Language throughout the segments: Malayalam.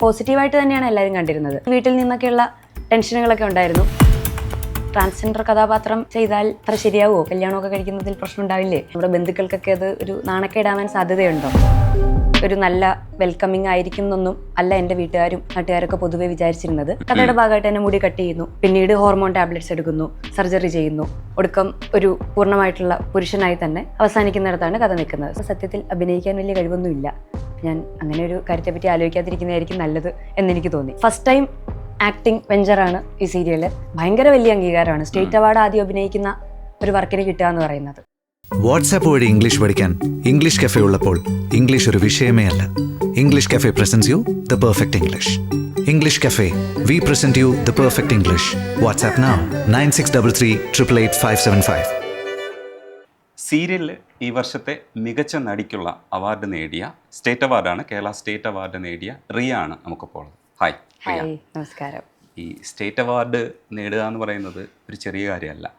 പോസിറ്റീവായിട്ട് തന്നെയാണ് എല്ലാവരും കണ്ടിരുന്നത്. വീട്ടിൽ നിന്നൊക്കെയുള്ള ടെൻഷനുകളൊക്കെ ഉണ്ടായിരുന്നു. ട്രാൻസ്ജെൻഡർ കഥാപാത്രം ചെയ്താൽ അത്ര ശരിയാവുമോ? കല്യാണമൊക്കെ കഴിക്കുന്നതിൽ പ്രശ്നം ഉണ്ടാവില്ലേ നമ്മുടെ ബന്ധുക്കൾക്കൊക്കെ അത് ഒരു നാണക്കേടാവാൻ സാധ്യതയുണ്ടോ? ഒരു നല്ല വെൽക്കമിങ് ആയിരിക്കും എന്നൊന്നും അല്ല എന്റെ വീട്ടുകാരും നാട്ടുകാരൊക്കെ പൊതുവെ വിചാരിച്ചിരുന്നത്. കഥയുടെ ഭാഗമായിട്ട് തന്നെ മുടി കട്ട് ചെയ്യുന്നു. പിന്നീട് ഹോർമോൺ ടാബ്ലറ്റ്സ് എടുക്കുന്നു. സർജറി ചെയ്യുന്നു. ഒടുക്കം ഒരു പൂർണമായിട്ടുള്ള പുരുഷനായി തന്നെ അവസാനിക്കുന്നിടത്താണ് കഥ നിൽക്കുന്നത്. സത്യത്തിൽ അഭിനയിക്കാൻ വലിയ കഴിവൊന്നുമില്ല. ഞാൻ അങ്ങനെ ഒരു കാര്യത്തെപ്പറ്റി ആലോചിക്കാതിരിക്കുന്നതായിരിക്കും നല്ലത് എന്നെനിക്ക് തോന്നി. ഫസ്റ്റ് ടൈം ആക്ടിംഗ് വെഞ്ചറാണ് ഈ സീരിയൽ ഭയങ്കര വലിയ അംഗീകാരമാണ്. സ്റ്റേറ്റ് അവാർഡ് ആദ്യം അഭിനയിക്കുന്ന ഒരു വർക്കിന് കിട്ടുക എന്ന് പറയുന്നത്. വാട്സാപ്പ് വഴി ഇംഗ്ലീഷ് പഠിക്കാൻ ഇംഗ്ലീഷ് കഫേ ഉള്ളപ്പോൾ ഇംഗ്ലീഷ് ഒരു വിഷയമേ അല്ല. English cafe presents you the perfect English English cafe we present you the perfect English WhatsApp now nine six double three triple eight five seven five സീരിയലിൽ ഈ വർഷത്തെ മികച്ച നടിക്കുള്ള അവാർഡ് നേടിയ സ്റ്റേറ്റ് അവാർഡാണ് കേരള സ്റ്റേറ്റ് അവാർഡ് നേടിയ റിയ ആണ് നമുക്കിപ്പോൾ ഉള്ളത്. ഹായ് റിയ. നമസ്കാരം. ഈ സ്റ്റേറ്റ് അവാർഡ് നേടുക എന്ന് പറയുന്നത് ഒരു ചെറിയ കാര്യമല്ല.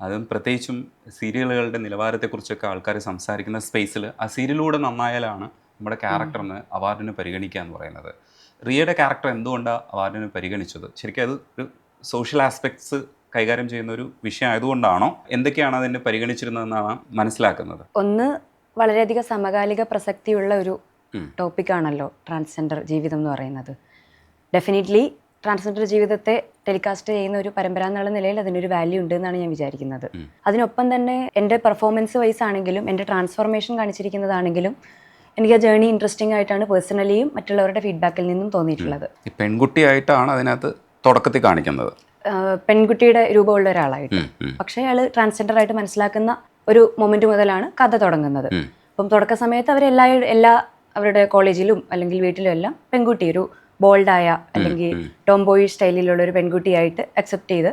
അതും പ്രത്യേകിച്ചും സീരിയലുകളുടെ നിലവാരത്തെക്കുറിച്ചൊക്കെ ആൾക്കാർ സംസാരിക്കുന്ന സ്പേസിൽ ആ സീരിയലിലൂടെ നന്നായാലാണ് നമ്മുടെ ക്യാരക്ടറിന് അവാർഡിന് പരിഗണിക്കുക എന്ന് പറയുന്നത്. റിയയുടെ ക്യാരക്ടർ എന്തുകൊണ്ടാണ് അവാർഡിന് പരിഗണിച്ചത്? ശരിക്കും അത് ഒരു സോഷ്യൽ ആസ്പെക്ട്സ് കൈകാര്യം ചെയ്യുന്ന ഒരു വിഷയം ആയതുകൊണ്ടാണോ? എന്തൊക്കെയാണ് അതിനെ പരിഗണിച്ചിരുന്നതെന്നാണ് മനസ്സിലാക്കുന്നത്? ഒന്ന് വളരെയധികം സമകാലിക പ്രസക്തിയുള്ള ഒരു. ടോപ്പിക്കാണല്ലോ ട്രാൻസ്ജെൻഡർ ജീവിതം എന്ന് പറയുന്നത്. ഡെഫിനറ്റ്ലി ട്രാൻസ്ജെൻഡർ ജീവിതത്തെ ടെലികാസ്റ്റ് ചെയ്യുന്ന ഒരു പരമ്പര എന്നുള്ള നിലയിൽ അതിനൊരു വാല്യൂ ഉണ്ട് എന്നാണ് ഞാൻ വിചാരിക്കുന്നത്. അതിനൊപ്പം തന്നെ എന്റെ പെർഫോമൻസ് വൈസ് ആണെങ്കിലും എന്റെ ട്രാൻസ്ഫോർമേഷൻ കാണിച്ചിരിക്കുന്നതാണെങ്കിലും എനിക്ക് ആ ജേണി ഇൻട്രസ്റ്റിംഗ് ആയിട്ടാണ് പേഴ്സണലിയും മറ്റുള്ളവരുടെ ഫീഡ്ബാക്കിൽ നിന്നും തോന്നിയിട്ടുള്ളത്. പെൺകുട്ടിയായിട്ടാണ് അതിനകത്ത് തുടക്കത്തിൽ കാണിക്കുന്നത്. പെൺകുട്ടിയുടെ രൂപമുള്ള ഒരാളായിട്ട്. പക്ഷെ അയാൾ ട്രാൻസ്ജെൻഡർ ആയിട്ട് മനസ്സിലാക്കുന്ന ഒരു മൊമെന്റ് മുതലാണ് കഥ തുടങ്ങുന്നത്. അപ്പം തുടക്ക സമയത്ത് അവർ എല്ലാ എല്ലാ അവരുടെ കോളേജിലും അല്ലെങ്കിൽ വീട്ടിലും എല്ലാം പെൺകുട്ടി ഒരു ബോൾഡായ അല്ലെങ്കിൽ ടോംബോയി സ്റ്റൈലിലുള്ള ഒരു പെൺകുട്ടിയായിട്ട് അക്സെപ്റ്റ് ചെയ്ത്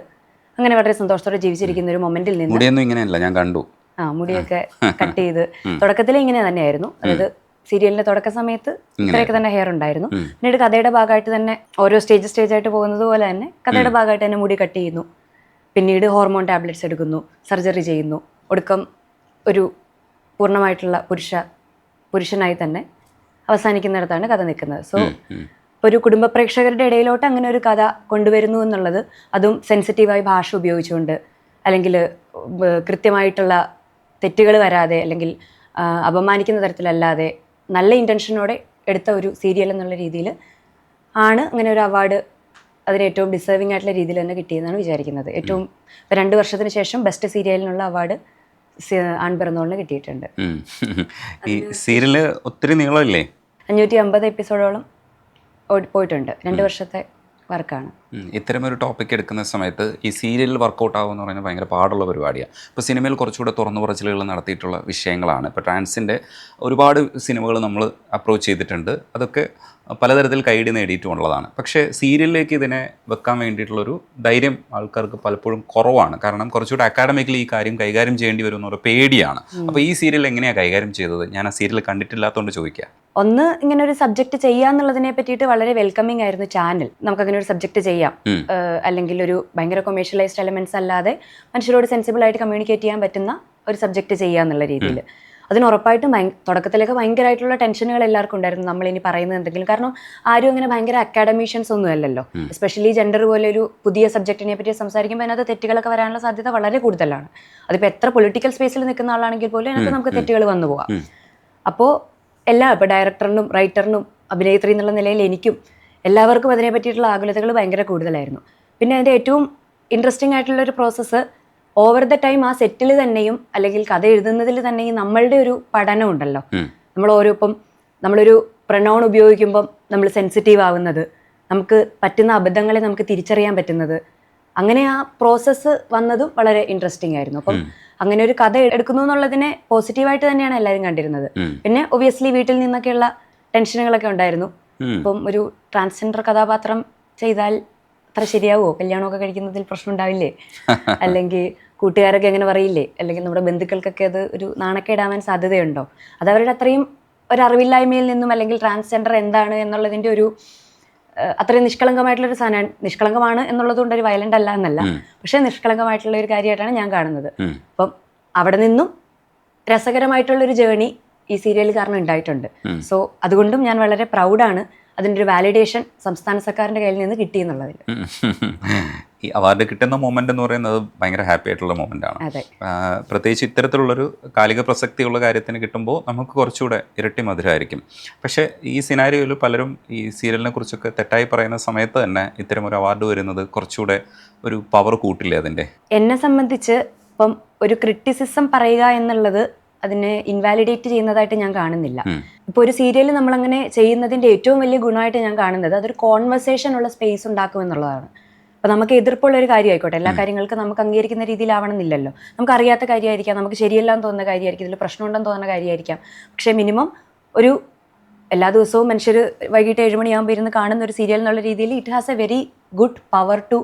അങ്ങനെ വളരെ സന്തോഷത്തോടെ ജീവിച്ചിരിക്കുന്ന ഒരു മൊമെന്റിൽ നിന്ന് ഇങ്ങനെയല്ല ഞാൻ കണ്ടു. ആ മുടിയൊക്കെ കട്ട് ചെയ്ത് തുടക്കത്തിൽ ഇങ്ങനെ തന്നെയായിരുന്നു. അതായത് സീരിയലിന്റെ തുടക്ക സമയത്ത് ഇത്രയൊക്കെ തന്നെ ഹെയർ ഉണ്ടായിരുന്നു. പിന്നീട് കഥയുടെ ഭാഗമായിട്ട് തന്നെ ഓരോ സ്റ്റേജ് സ്റ്റേജ് ആയിട്ട് പോകുന്നത് പോലെ തന്നെ കഥയുടെ ഭാഗമായിട്ട് തന്നെ മുടി കട്ട് ചെയ്യുന്നു. പിന്നീട് ഹോർമോൺ ടാബ്ലറ്റ്സ് എടുക്കുന്നു സർജറി ചെയ്യുന്നു. ഒടുക്കം ഒരു പൂർണമായിട്ടുള്ള പുരുഷ പുരുഷനായി തന്നെ അവസാനിക്കുന്നിടത്താണ് കഥ നിൽക്കുന്നത്. സോ. ഒരു കുടുംബ പ്രേക്ഷകരുടെ ഇടയിലോട്ട് അങ്ങനെ ഒരു കഥ കൊണ്ടുവരുന്നു എന്നുള്ളത് അതും സെൻസിറ്റീവായി ഭാഷ ഉപയോഗിച്ചുകൊണ്ട് അല്ലെങ്കിൽ കൃത്യമായിട്ടുള്ള തെറ്റുകൾ വരാതെ അല്ലെങ്കിൽ അപമാനിക്കുന്ന തരത്തിലല്ലാതെ നല്ല ഇന്റൻഷനോടെ എടുത്ത ഒരു സീരിയൽ എന്നുള്ള രീതിയിൽ ആണ് അങ്ങനെ ഒരു അവാർഡ് അതിന് ഏറ്റവും ഡിസേർവിംഗ് ആയിട്ടുള്ള രീതിയിൽ തന്നെ കിട്ടിയെന്നാണ് വിചാരിക്കുന്നത്. ഏറ്റവും ഇപ്പം രണ്ട് വർഷത്തിന് ശേഷം ബെസ്റ്റ് സീരിയലിനുള്ള അവാർഡ് ആൺ പിറന്നോളിന് കിട്ടിയിട്ടുണ്ട്. ഈ സീരിയൽ ഒത്തിരി നീളമില്ലേ? അഞ്ഞൂറ്റി അമ്പത് എപ്പിസോഡോളം പോയിട്ടുണ്ട്. രണ്ട് വർഷത്തെ വർക്കാണ്. ഇത്തരം ഒരു ടോപ്പിക് എടുക്കുന്ന സമയത്ത് ഈ സീരിയലിൽ വർക്കൗട്ട് ആവുക എന്ന് പറയുന്നത് ഭയങ്കര പാടുള്ള പരിപാടിയാണ്. ഇപ്പോൾ സിനിമയിൽ കുറച്ചുകൂടെ തുറന്നു പറച്ചിലുകൾ നടത്തിയിട്ടുള്ള വിഷയങ്ങളാണ്. ഇപ്പോൾ ട്രാൻസിന്റെ ഒരുപാട് സിനിമകൾ നമ്മൾ അപ്രോച്ച് ചെയ്തിട്ടുണ്ട്. അതൊക്കെ പലതരത്തിൽ കൈഡി നേടിയിട്ടുള്ളതാണ് പക്ഷേ സീരിയലിലേക്ക് ഇതിനെ വെക്കാൻ വേണ്ടിയിട്ടുള്ളൊരു ധൈര്യം ആൾക്കാർക്ക് പലപ്പോഴും കുറവാണ്. കാരണം കുറച്ചുകൂടി അക്കാഡമിക്കലി ഈ കാര്യം കൈകാര്യം ചെയ്യേണ്ടി വരും എന്നൊരു പേടിയാണ്. അപ്പോൾ ഈ സീരിയൽ എങ്ങനെയാണ് കൈകാര്യം ചെയ്തത്? ഞാൻ ആ സീരിയൽ കണ്ടിട്ടില്ലാത്തതുകൊണ്ട് ചോദിക്കുക ഒന്ന് ഇങ്ങനെ ഒരു സബ്ജക്ട് ചെയ്യാന്നുള്ളതിനെ പറ്റിയിട്ട് വളരെ വെൽക്കമിംഗ് ആയിരുന്നു ചാനൽ നമുക്ക് അങ്ങനെ ഒരു സബ്ജക്ട് ചെയ്യാം. അല്ലെങ്കിൽ ഒരു ഭയങ്കര കൊമേഴ്ഷ്യലൈസ്ഡ് എലമെന്റ്സ് അല്ലാതെ മനുഷ്യരോട് സെൻസിബിൾ ആയിട്ട് കമ്മ്യൂണിക്കേറ്റ് ചെയ്യാൻ പറ്റുന്ന ഒരു സബ്ജക്ട് ചെയ്യാന്നുള്ള രീതിയിൽ അതിന് ഉറപ്പായിട്ടും തുടക്കത്തിലൊക്കെ ഭയങ്കരമായിട്ടുള്ള ടെൻഷനുകൾ എല്ലാവർക്കും ഉണ്ടായിരുന്നു. നമ്മൾ ഇനി പറയുന്നത് എന്തെങ്കിലും. കാരണം ആരും അങ്ങനെ ഭയങ്കര അക്കാഡമീഷ്യൻസ് ഒന്നും അല്ലല്ലോ. എസ്പെഷ്യലി ജെൻഡർ പോലെ ഒരു പുതിയ സബ്ജക്റ്റിനെ പറ്റി സംസാരിക്കുമ്പോൾ അതിനകത്ത് തെറ്റുകളൊക്കെ വരാനുള്ള സാധ്യത വളരെ കൂടുതലാണ്. അതിപ്പോൾ എത്ര പൊളിറ്റിക്കൽ സ്പേസിൽ നിൽക്കുന്ന ആളാണെങ്കിൽ പോലും അതിനകത്ത് നമുക്ക് തെറ്റുകൾ വന്നു പോകാം അപ്പോൾ എല്ലാ ഇപ്പോൾ ഡയറക്ടറിനും റൈറ്ററിനും അഭിനേത്രി എന്നുള്ള നിലയിൽ എനിക്കും എല്ലാവർക്കും അതിനെ പറ്റിയിട്ടുള്ള ആകുലതകൾ ഭയങ്കര കൂടുതലായിരുന്നു. പിന്നെ അതിന്റെ ഏറ്റവും ഇൻട്രസ്റ്റിംഗ് ആയിട്ടുള്ള ഒരു പ്രോസസ്സ് ഓവർ ദ ടൈം ആ സെറ്റിൽ തന്നെയും അല്ലെങ്കിൽ കഥ എഴുതുന്നതിൽ തന്നെയും നമ്മളുടെ ഒരു പഠനം ഉണ്ടല്ലോ. നമ്മൾ ഓരോ ഇപ്പം നമ്മളൊരു പ്രണോൺ ഉപയോഗിക്കുമ്പം നമ്മൾ സെൻസിറ്റീവ് ആവുന്നത് നമുക്ക് പറ്റുന്ന അബദ്ധങ്ങളെ നമുക്ക് തിരിച്ചറിയാൻ പറ്റുന്നത്. അങ്ങനെ ആ പ്രോസസ്സ് വന്നതും വളരെ ഇൻട്രസ്റ്റിംഗ് ആയിരുന്നു. അപ്പം അങ്ങനെ ഒരു കഥ എടുക്കുന്നു എന്നുള്ളതിനെ പോസിറ്റീവായിട്ട് തന്നെയാണ് എല്ലാവരും കണ്ടിരുന്നത്. പിന്നെ ഒബിയസ്ലി വീട്ടിൽ നിന്നൊക്കെയുള്ള ടെൻഷനുകളൊക്കെ ഉണ്ടായിരുന്നു. അപ്പം ഒരു ട്രാൻസ്ജെൻഡർ കഥാപാത്രം ചെയ്താൽ അത്ര ശരിയാവുമോ കല്യാണമൊക്കെ കഴിക്കുന്നതിൽ പ്രശ്നം ഉണ്ടാവില്ലേ അല്ലെങ്കിൽ കൂട്ടുകാരൊക്കെ അങ്ങനെ പറയില്ലേ? അല്ലെങ്കിൽ നമ്മുടെ ബന്ധുക്കൾക്കൊക്കെ അത് ഒരു നാണക്കേടാവാൻ സാധ്യതയുണ്ടോ? അത് അവരുടെ അത്രയും ഒരു അറിവില്ലായ്മയിൽ നിന്നും അല്ലെങ്കിൽ ട്രാൻസ്ജെൻഡർ എന്താണ് എന്നുള്ളതിന്റെ ഒരു അത്രയും നിഷ്കളങ്കമായിട്ടുള്ളൊരു സാധനം നിഷ്കളങ്കമാണ് എന്നുള്ളതുകൊണ്ട് ഒരു വയലന്റ് അല്ല എന്നല്ല. പക്ഷേ നിഷ്കളങ്കമായിട്ടുള്ള ഒരു കാര്യമായിട്ടാണ് ഞാൻ കാണുന്നത്. അപ്പം അവിടെ നിന്നും രസകരമായിട്ടുള്ളൊരു ജേണി ഈ സീരിയൽ കാരണം ഉണ്ടായിട്ടുണ്ട്. സോ അതുകൊണ്ടും ഞാൻ വളരെ പ്രൗഡാണ് അതിന്റെ ഒരു വാലിഡേഷൻ സംസ്ഥാന സർക്കാരിന്റെ കയ്യിൽ നിന്ന് കിട്ടി എന്നുള്ളതിൽ ഈ അവാർഡ് കിട്ടുന്ന മൊമെന്റ് എന്ന് പറയുന്നത് ഭയങ്കര ഹാപ്പി ആയിട്ടുള്ള മൊമെന്റ് ആണ്. അതെ. ആ, പ്രത്യേകിച്ച് ഇത്തരത്തിലുള്ളൊരു കാലിക പ്രസക്തിയുള്ള കാര്യത്തിന് കിട്ടുമ്പോൾ നമുക്ക് കുറച്ചുകൂടെ ഇരട്ടി മധുരമായിരിക്കും പക്ഷേ ഈ സിനാരിയോയിൽ പലരും ഈ സീരിയലിനെ കുറിച്ചൊക്കെ തെറ്റായി പറയുന്ന സമയത്ത് തന്നെ ഇത്തരം ഒരു അവാർഡ് വരുന്നത് കുറച്ചുകൂടെ ഒരു പവർ കൂട്ടില്ലേ അതിന്റെ? എന്നെ സംബന്ധിച്ച് ഇപ്പം ഒരു ക്രിറ്റിസിസം പറയുക എന്നുള്ളത് അതിനെ ഇൻവാലിഡേറ്റ് ചെയ്യുന്നതായിട്ട് ഞാൻ കാണുന്നില്ല. ഇപ്പോൾ ഒരു സീരിയൽ നമ്മളങ്ങനെ ചെയ്യുന്നതിന്റെ ഏറ്റവും വലിയ ഗുണമായിട്ട് ഞാൻ കാണുന്നത് അതൊരു കോൺവെർസേഷൻ ഉള്ള സ്പേസ് ഉണ്ടാക്കും എന്നുള്ളതാണ്. അപ്പോൾ നമുക്ക് എതിർപ്പുള്ള ഒരു കാര്യമായിക്കോട്ടെ. എല്ലാ കാര്യങ്ങൾക്കും നമുക്ക് അംഗീകരിക്കുന്ന രീതിയിലാവണമെന്നില്ലല്ലോ. നമുക്ക് അറിയാത്ത കാര്യമായിരിക്കാം നമുക്ക് ശരിയല്ല എന്ന് തോന്നുന്ന കാര്യമായിരിക്കും ഇതിൽ പ്രശ്നമുണ്ടെന്ന് തോന്നുന്ന കാര്യമായിരിക്കാം. പക്ഷേ മിനിമം ഒരു എല്ലാ ദിവസവും മനുഷ്യർ വൈകിട്ട് ഏഴുമണിയാകുമ്പോൾ ഇരുന്ന് കാണുന്ന ഒരു സീരിയൽ എന്നുള്ള രീതിയിൽ it has a very good power to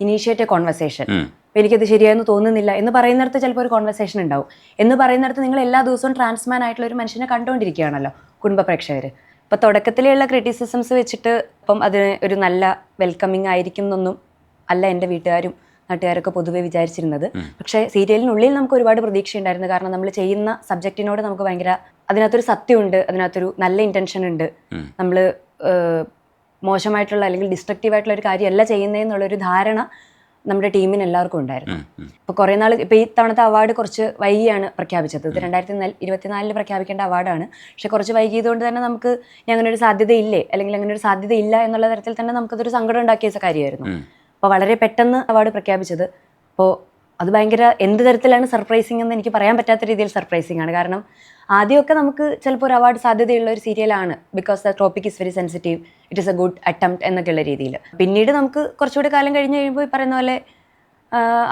initiate a conversation. അപ്പോൾ എനിക്കത് ശരിയായെന്ന് തോന്നുന്നില്ല എന്ന് പറയുന്നിടത്ത് ചിലപ്പോൾ ഒരു കോൺവെർസേഷൻ ഉണ്ടാവും. എന്ന് പറയുന്നിടത്ത് നിങ്ങൾ എല്ലാ ദിവസവും ട്രാൻസ്മാൻ ആയിട്ടുള്ള ഒരു മനുഷ്യനെ കണ്ടുകൊണ്ടിരിക്കുകയാണല്ലോ കുടുംബ പ്രേക്ഷകർ ഇപ്പോൾ തുടക്കത്തിലുള്ള ക്രിറ്റിസിസംസ് വെച്ചിട്ട് ഇപ്പം അതിന് ഒരു നല്ല വെൽക്കമിങ് ആയിരിക്കും എന്നൊന്നും അല്ല എന്റെ വീട്ടുകാരും നാട്ടുകാരൊക്കെ പൊതുവേ വിചാരിച്ചിരുന്നത്. പക്ഷേ സീരിയലിനുള്ളിൽ നമുക്ക് ഒരുപാട് പ്രതീക്ഷയുണ്ടായിരുന്നു കാരണം നമ്മൾ ചെയ്യുന്ന സബ്ജക്റ്റിനോട് നമുക്ക് ഭയങ്കര അതിനകത്തൊരു സത്യമുണ്ട് അതിനകത്തൊരു നല്ല ഇന്റൻഷൻ ഉണ്ട്. നമ്മൾ മോശമായിട്ടുള്ള അല്ലെങ്കിൽ ഡിസ്ട്രക്റ്റീവ് ആയിട്ടുള്ള ഒരു കാര്യമല്ല ചെയ്യുന്നതെന്നുള്ളൊരു ധാരണ നമ്മുടെ ടീമിന് എല്ലാവർക്കും ഉണ്ടായിരുന്നു. ഇപ്പോൾ കുറേ നാൾ ഇപ്പോൾ ഈ തവണത്തെ അവാർഡ് കുറച്ച് വൈകിയാണ് പ്രഖ്യാപിച്ചത്. ഇത് രണ്ടായിരത്തി നാല് ഇരുപത്തിനാലിൽ പ്രഖ്യാപിക്കേണ്ട അവാർഡാണ് പക്ഷെ കുറച്ച് വൈകിയതുകൊണ്ട് തന്നെ നമുക്ക് ഇനി അങ്ങനെ ഒരു സാധ്യതയില്ലേ? അല്ലെങ്കിൽ അങ്ങനെ ഒരു സാധ്യതയില്ല എന്നുള്ള തരത്തിൽ തന്നെ നമുക്കതൊരു സങ്കടം ഉണ്ടാക്കിയ കാര്യമായിരുന്നു. അപ്പോൾ വളരെ പെട്ടെന്ന് അവാർഡ് പ്രഖ്യാപിച്ചത്. അപ്പോൾ അത് ഭയങ്കര എന്ത് തരത്തിലാണ് സർപ്രൈസിങ് എന്ന് എനിക്ക് പറയാൻ പറ്റാത്ത രീതിയിൽ സർപ്രൈസിങ് ആണ്. കാരണം ആദ്യമൊക്കെ നമുക്ക് ചിലപ്പോൾ ഒരു അവാർഡ് സാധ്യതയുള്ള ഒരു സീരിയലാണ് because the topic is very sensitive it is a good attempt എന്നൊക്കെയുള്ള രീതിയിൽ പിന്നീട് നമുക്ക് കുറച്ചുകൂടി കാലം കഴിഞ്ഞ് കഴിയുമ്പോൾ ഈ പറയുന്ന പോലെ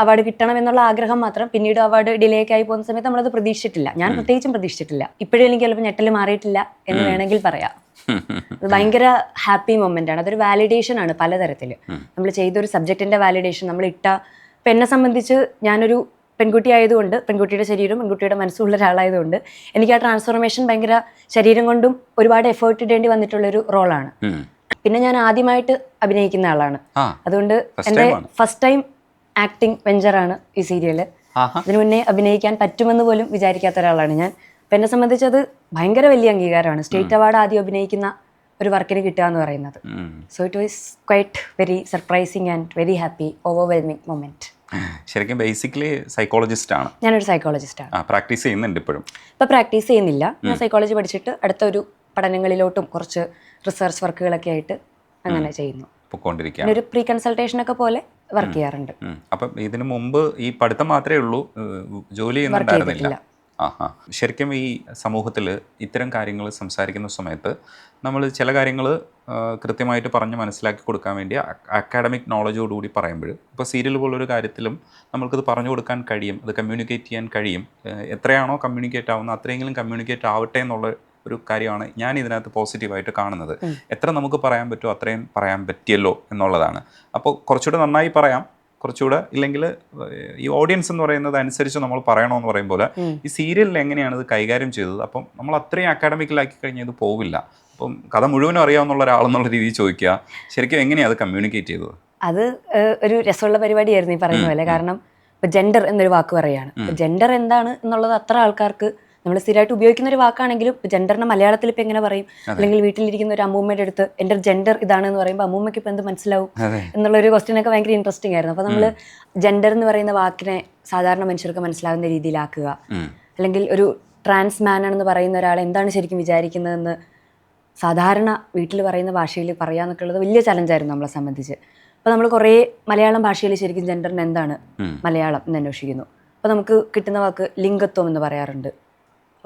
അവാർഡ് കിട്ടണം എന്നുള്ള ആഗ്രഹം മാത്രം പിന്നീട് അവാർഡ് ഡിലേ ഒക്കെ ആയി പോകുന്ന സമയത്ത് നമ്മളത് പ്രതീക്ഷിച്ചിട്ടില്ല. ഞാൻ പ്രത്യേകിച്ചും പ്രതീക്ഷിച്ചിട്ടില്ല. ഇപ്പോഴും എനിക്ക് ചിലപ്പോൾ ഞെട്ടൽ മാറിയിട്ടില്ല എന്ന് വേണമെങ്കിൽ പറയാം. അത് ഭയങ്കര ഹാപ്പി മൊമെന്റ് ആണ്. അതൊരു വാലിഡേഷൻ ആണ് പലതരത്തിൽ നമ്മൾ ചെയ്തൊരു സബ്ജക്റ്റിന്റെ വാലിഡേഷൻ നമ്മൾ ഇട്ട ഇപ്പം എന്നെ സംബന്ധിച്ച് ഞാനൊരു പെൺകുട്ടി ആയതുകൊണ്ട് പെൺകുട്ടിയുടെ ശരീരവും പെൺകുട്ടിയുടെ മനസ്സുള്ള ഒരാളായതുകൊണ്ട് എനിക്ക് ആ ട്രാൻസ്ഫോർമേഷൻ ഭയങ്കര ശരീരം കൊണ്ടും ഒരുപാട് എഫേർട്ട് ഇടേണ്ടി വന്നിട്ടുള്ളൊരു റോളാണ്. പിന്നെ ഞാൻ ആദ്യമായിട്ട് അഭിനയിക്കുന്ന ആളാണ്. അതുകൊണ്ട് എന്റെ. ഫസ്റ്റ് ടൈം ആക്ടിങ് വെഞ്ചറാണ് ഈ സീരിയൽ അതിനു മുന്നേ അഭിനയിക്കാൻ പറ്റുമെന്ന് പോലും വിചാരിക്കാത്ത ഒരാളാണ് ഞാൻ. അപ്പം എന്നെ സംബന്ധിച്ച് അത് ഭയങ്കര വലിയ അംഗീകാരമാണ്. സ്റ്റേറ്റ് അവാർഡ് ആദ്യം അഭിനയിക്കുന്ന ഒരു വർക്കിന് കിട്ടുക എന്ന് പറയുന്നത്. So it was quite very surprising and very happy overwhelming moment ശരിക്കും ബേസിക്കലി സൈക്കോളജിസ്റ്റ് ആണ്. ഞാനൊരു സൈക്കോളജിസ്റ്റ് ആണ്. പ്രാക്ടീസ് ചെയ്യുന്നുണ്ട് ഇപ്പോഴും. ഇപ്പോൾ പ്രാക്ടീസ് ചെയ്യുന്നില്ല. ഞാൻ സൈക്കോളജി പഠിച്ചിട്ട് അടുത്ത ഒരു പഠനങ്ങളിലോട്ടും കുറച്ച് റിസർച്ച് വർക്കുകളൊക്കെ ആയിട്ട് അങ്ങനെ ചെയ്യുന്നു. ഒരു പ്രീ കൺസൾട്ടേഷൻ ഒക്കെ പോലെ വർക്ക് ചെയ്യാറുണ്ട്. അപ്പം ഇതിനു മുമ്പ് ഈ പഠിത്തം മാത്രമേ ഉള്ളൂ ജോലി ചെയ്യുന്നുണ്ടായിരുന്നില്ല ആഹാ. ശരിക്കും ഈ സമൂഹത്തിൽ ഇത്തരം കാര്യങ്ങൾ സംസാരിക്കുന്ന സമയത്ത് നമ്മൾ ചില കാര്യങ്ങൾ കൃത്യമായിട്ട് പറഞ്ഞ് മനസ്സിലാക്കി കൊടുക്കാൻ വേണ്ടി അക്കാഡമിക് നോളജോടുകൂടി പറയുമ്പോൾ ഇപ്പോൾ സീരിയൽ പോലൊരു കാര്യത്തിലും നമ്മൾക്കത് പറഞ്ഞു കൊടുക്കാൻ കഴിയും അത് കമ്മ്യൂണിക്കേറ്റ് ചെയ്യാൻ കഴിയും. എത്രയാണോ കമ്മ്യൂണിക്കേറ്റ് ആവുന്നത് അത്രയെങ്കിലും കമ്മ്യൂണിക്കേറ്റ് ആവട്ടെ എന്നുള്ള ഒരു കാര്യമാണ് ഞാൻ ഇതിനകത്ത് പോസിറ്റീവായിട്ട് കാണുന്നത്. എത്ര നമുക്ക് പറയാൻ പറ്റുമോ അത്രയും പറയാൻ പറ്റിയല്ലോ എന്നുള്ളതാണ്. അപ്പോൾ കുറച്ചുകൂടെ നന്നായി പറയാം. കുറച്ചുകൂടെ ഇല്ലെങ്കിൽ ഈ ഓഡിയൻസ് എന്ന് പറയുന്നത് അനുസരിച്ച് നമ്മൾ പറയണമെന്ന് പറയുമ്പോൾ ഈ സീരിയലിൽ എങ്ങനെയാണ് ഇത് കൈകാര്യം ചെയ്തത്? അപ്പം നമ്മൾ അത്രയും അക്കാഡമിക്കലാക്കി കഴിഞ്ഞാൽ ഇത് പോവില്ല. അപ്പം കഥ മുഴുവനും അറിയാവുന്ന ഒരാളെന്നുള്ള രീതിയിൽ ചോദിക്കുക. ശരിക്കും എങ്ങനെയാണ് അത് കമ്മ്യൂണിക്കേറ്റ് ചെയ്തത്? അത് ഒരു രസമുള്ള പരിപാടിയായിരുന്നു ഈ പറയുന്ന പോലെ. കാരണം ഇപ്പൊ ജെൻഡർ എന്നൊരു വാക്ക് പറയാണ്. ജെൻഡർ എന്താണ് എന്നുള്ളത് അത്ര ആൾക്കാർക്ക് നമ്മൾ സ്ഥിരമായിട്ട് ഉപയോഗിക്കുന്ന ഒരു വാക്കാണെങ്കിലും ജെൻഡറിനെ മലയാളത്തിൽ ഇപ്പൊ എങ്ങനെ പറയും? അല്ലെങ്കിൽ വീട്ടിലിരിക്കുന്ന ഒരു അമ്മൂമ്മയുടെ അടുത്ത് എന്റെ ജെൻഡർ ഇതാണ് എന്ന് പറയുമ്പോൾ അമ്മൂമ്മയ്ക്ക് ഇപ്പൊ എന്ത് മനസ്സിലാവും? അതെ. എന്നുള്ള ഒരു ക്വസ്റ്റ്യൻ ഒക്കെ ഭയങ്കര ഇൻട്രസ്റ്റിംഗ് ആയിരുന്നു. അപ്പോൾ നമ്മൾ ജെൻഡർ എന്ന് പറയുന്ന വാക്കിനെ സാധാരണ മനുഷ്യർക്ക് മനസ്സിലാകുന്ന രീതിയിലാക്കുക. അല്ലെങ്കിൽ ഒരു ട്രാൻസ് മാൻ ആണെന്ന് പറയുന്ന ഒരാൾ എന്താണ് ശരിക്കും വിചാരിക്കുന്നതെന്ന് സാധാരണ വീട്ടിൽ പറയുന്ന ഭാഷയിൽ പറയുക ഉള്ളത് വലിയ ചലഞ്ചായിരുന്നു നമ്മളെ സംബന്ധിച്ച്. അപ്പോൾ നമ്മൾ കുറേ മലയാളം ഭാഷയിൽ ശരിക്കും ജെൻഡറിന് എന്താണ് മലയാളം എന്ന് അന്വേഷിക്കുന്നു. അപ്പോൾ നമുക്ക് കിട്ടുന്ന വാക്ക് ലിംഗത്വം എന്ന് പറയാറുണ്ട്.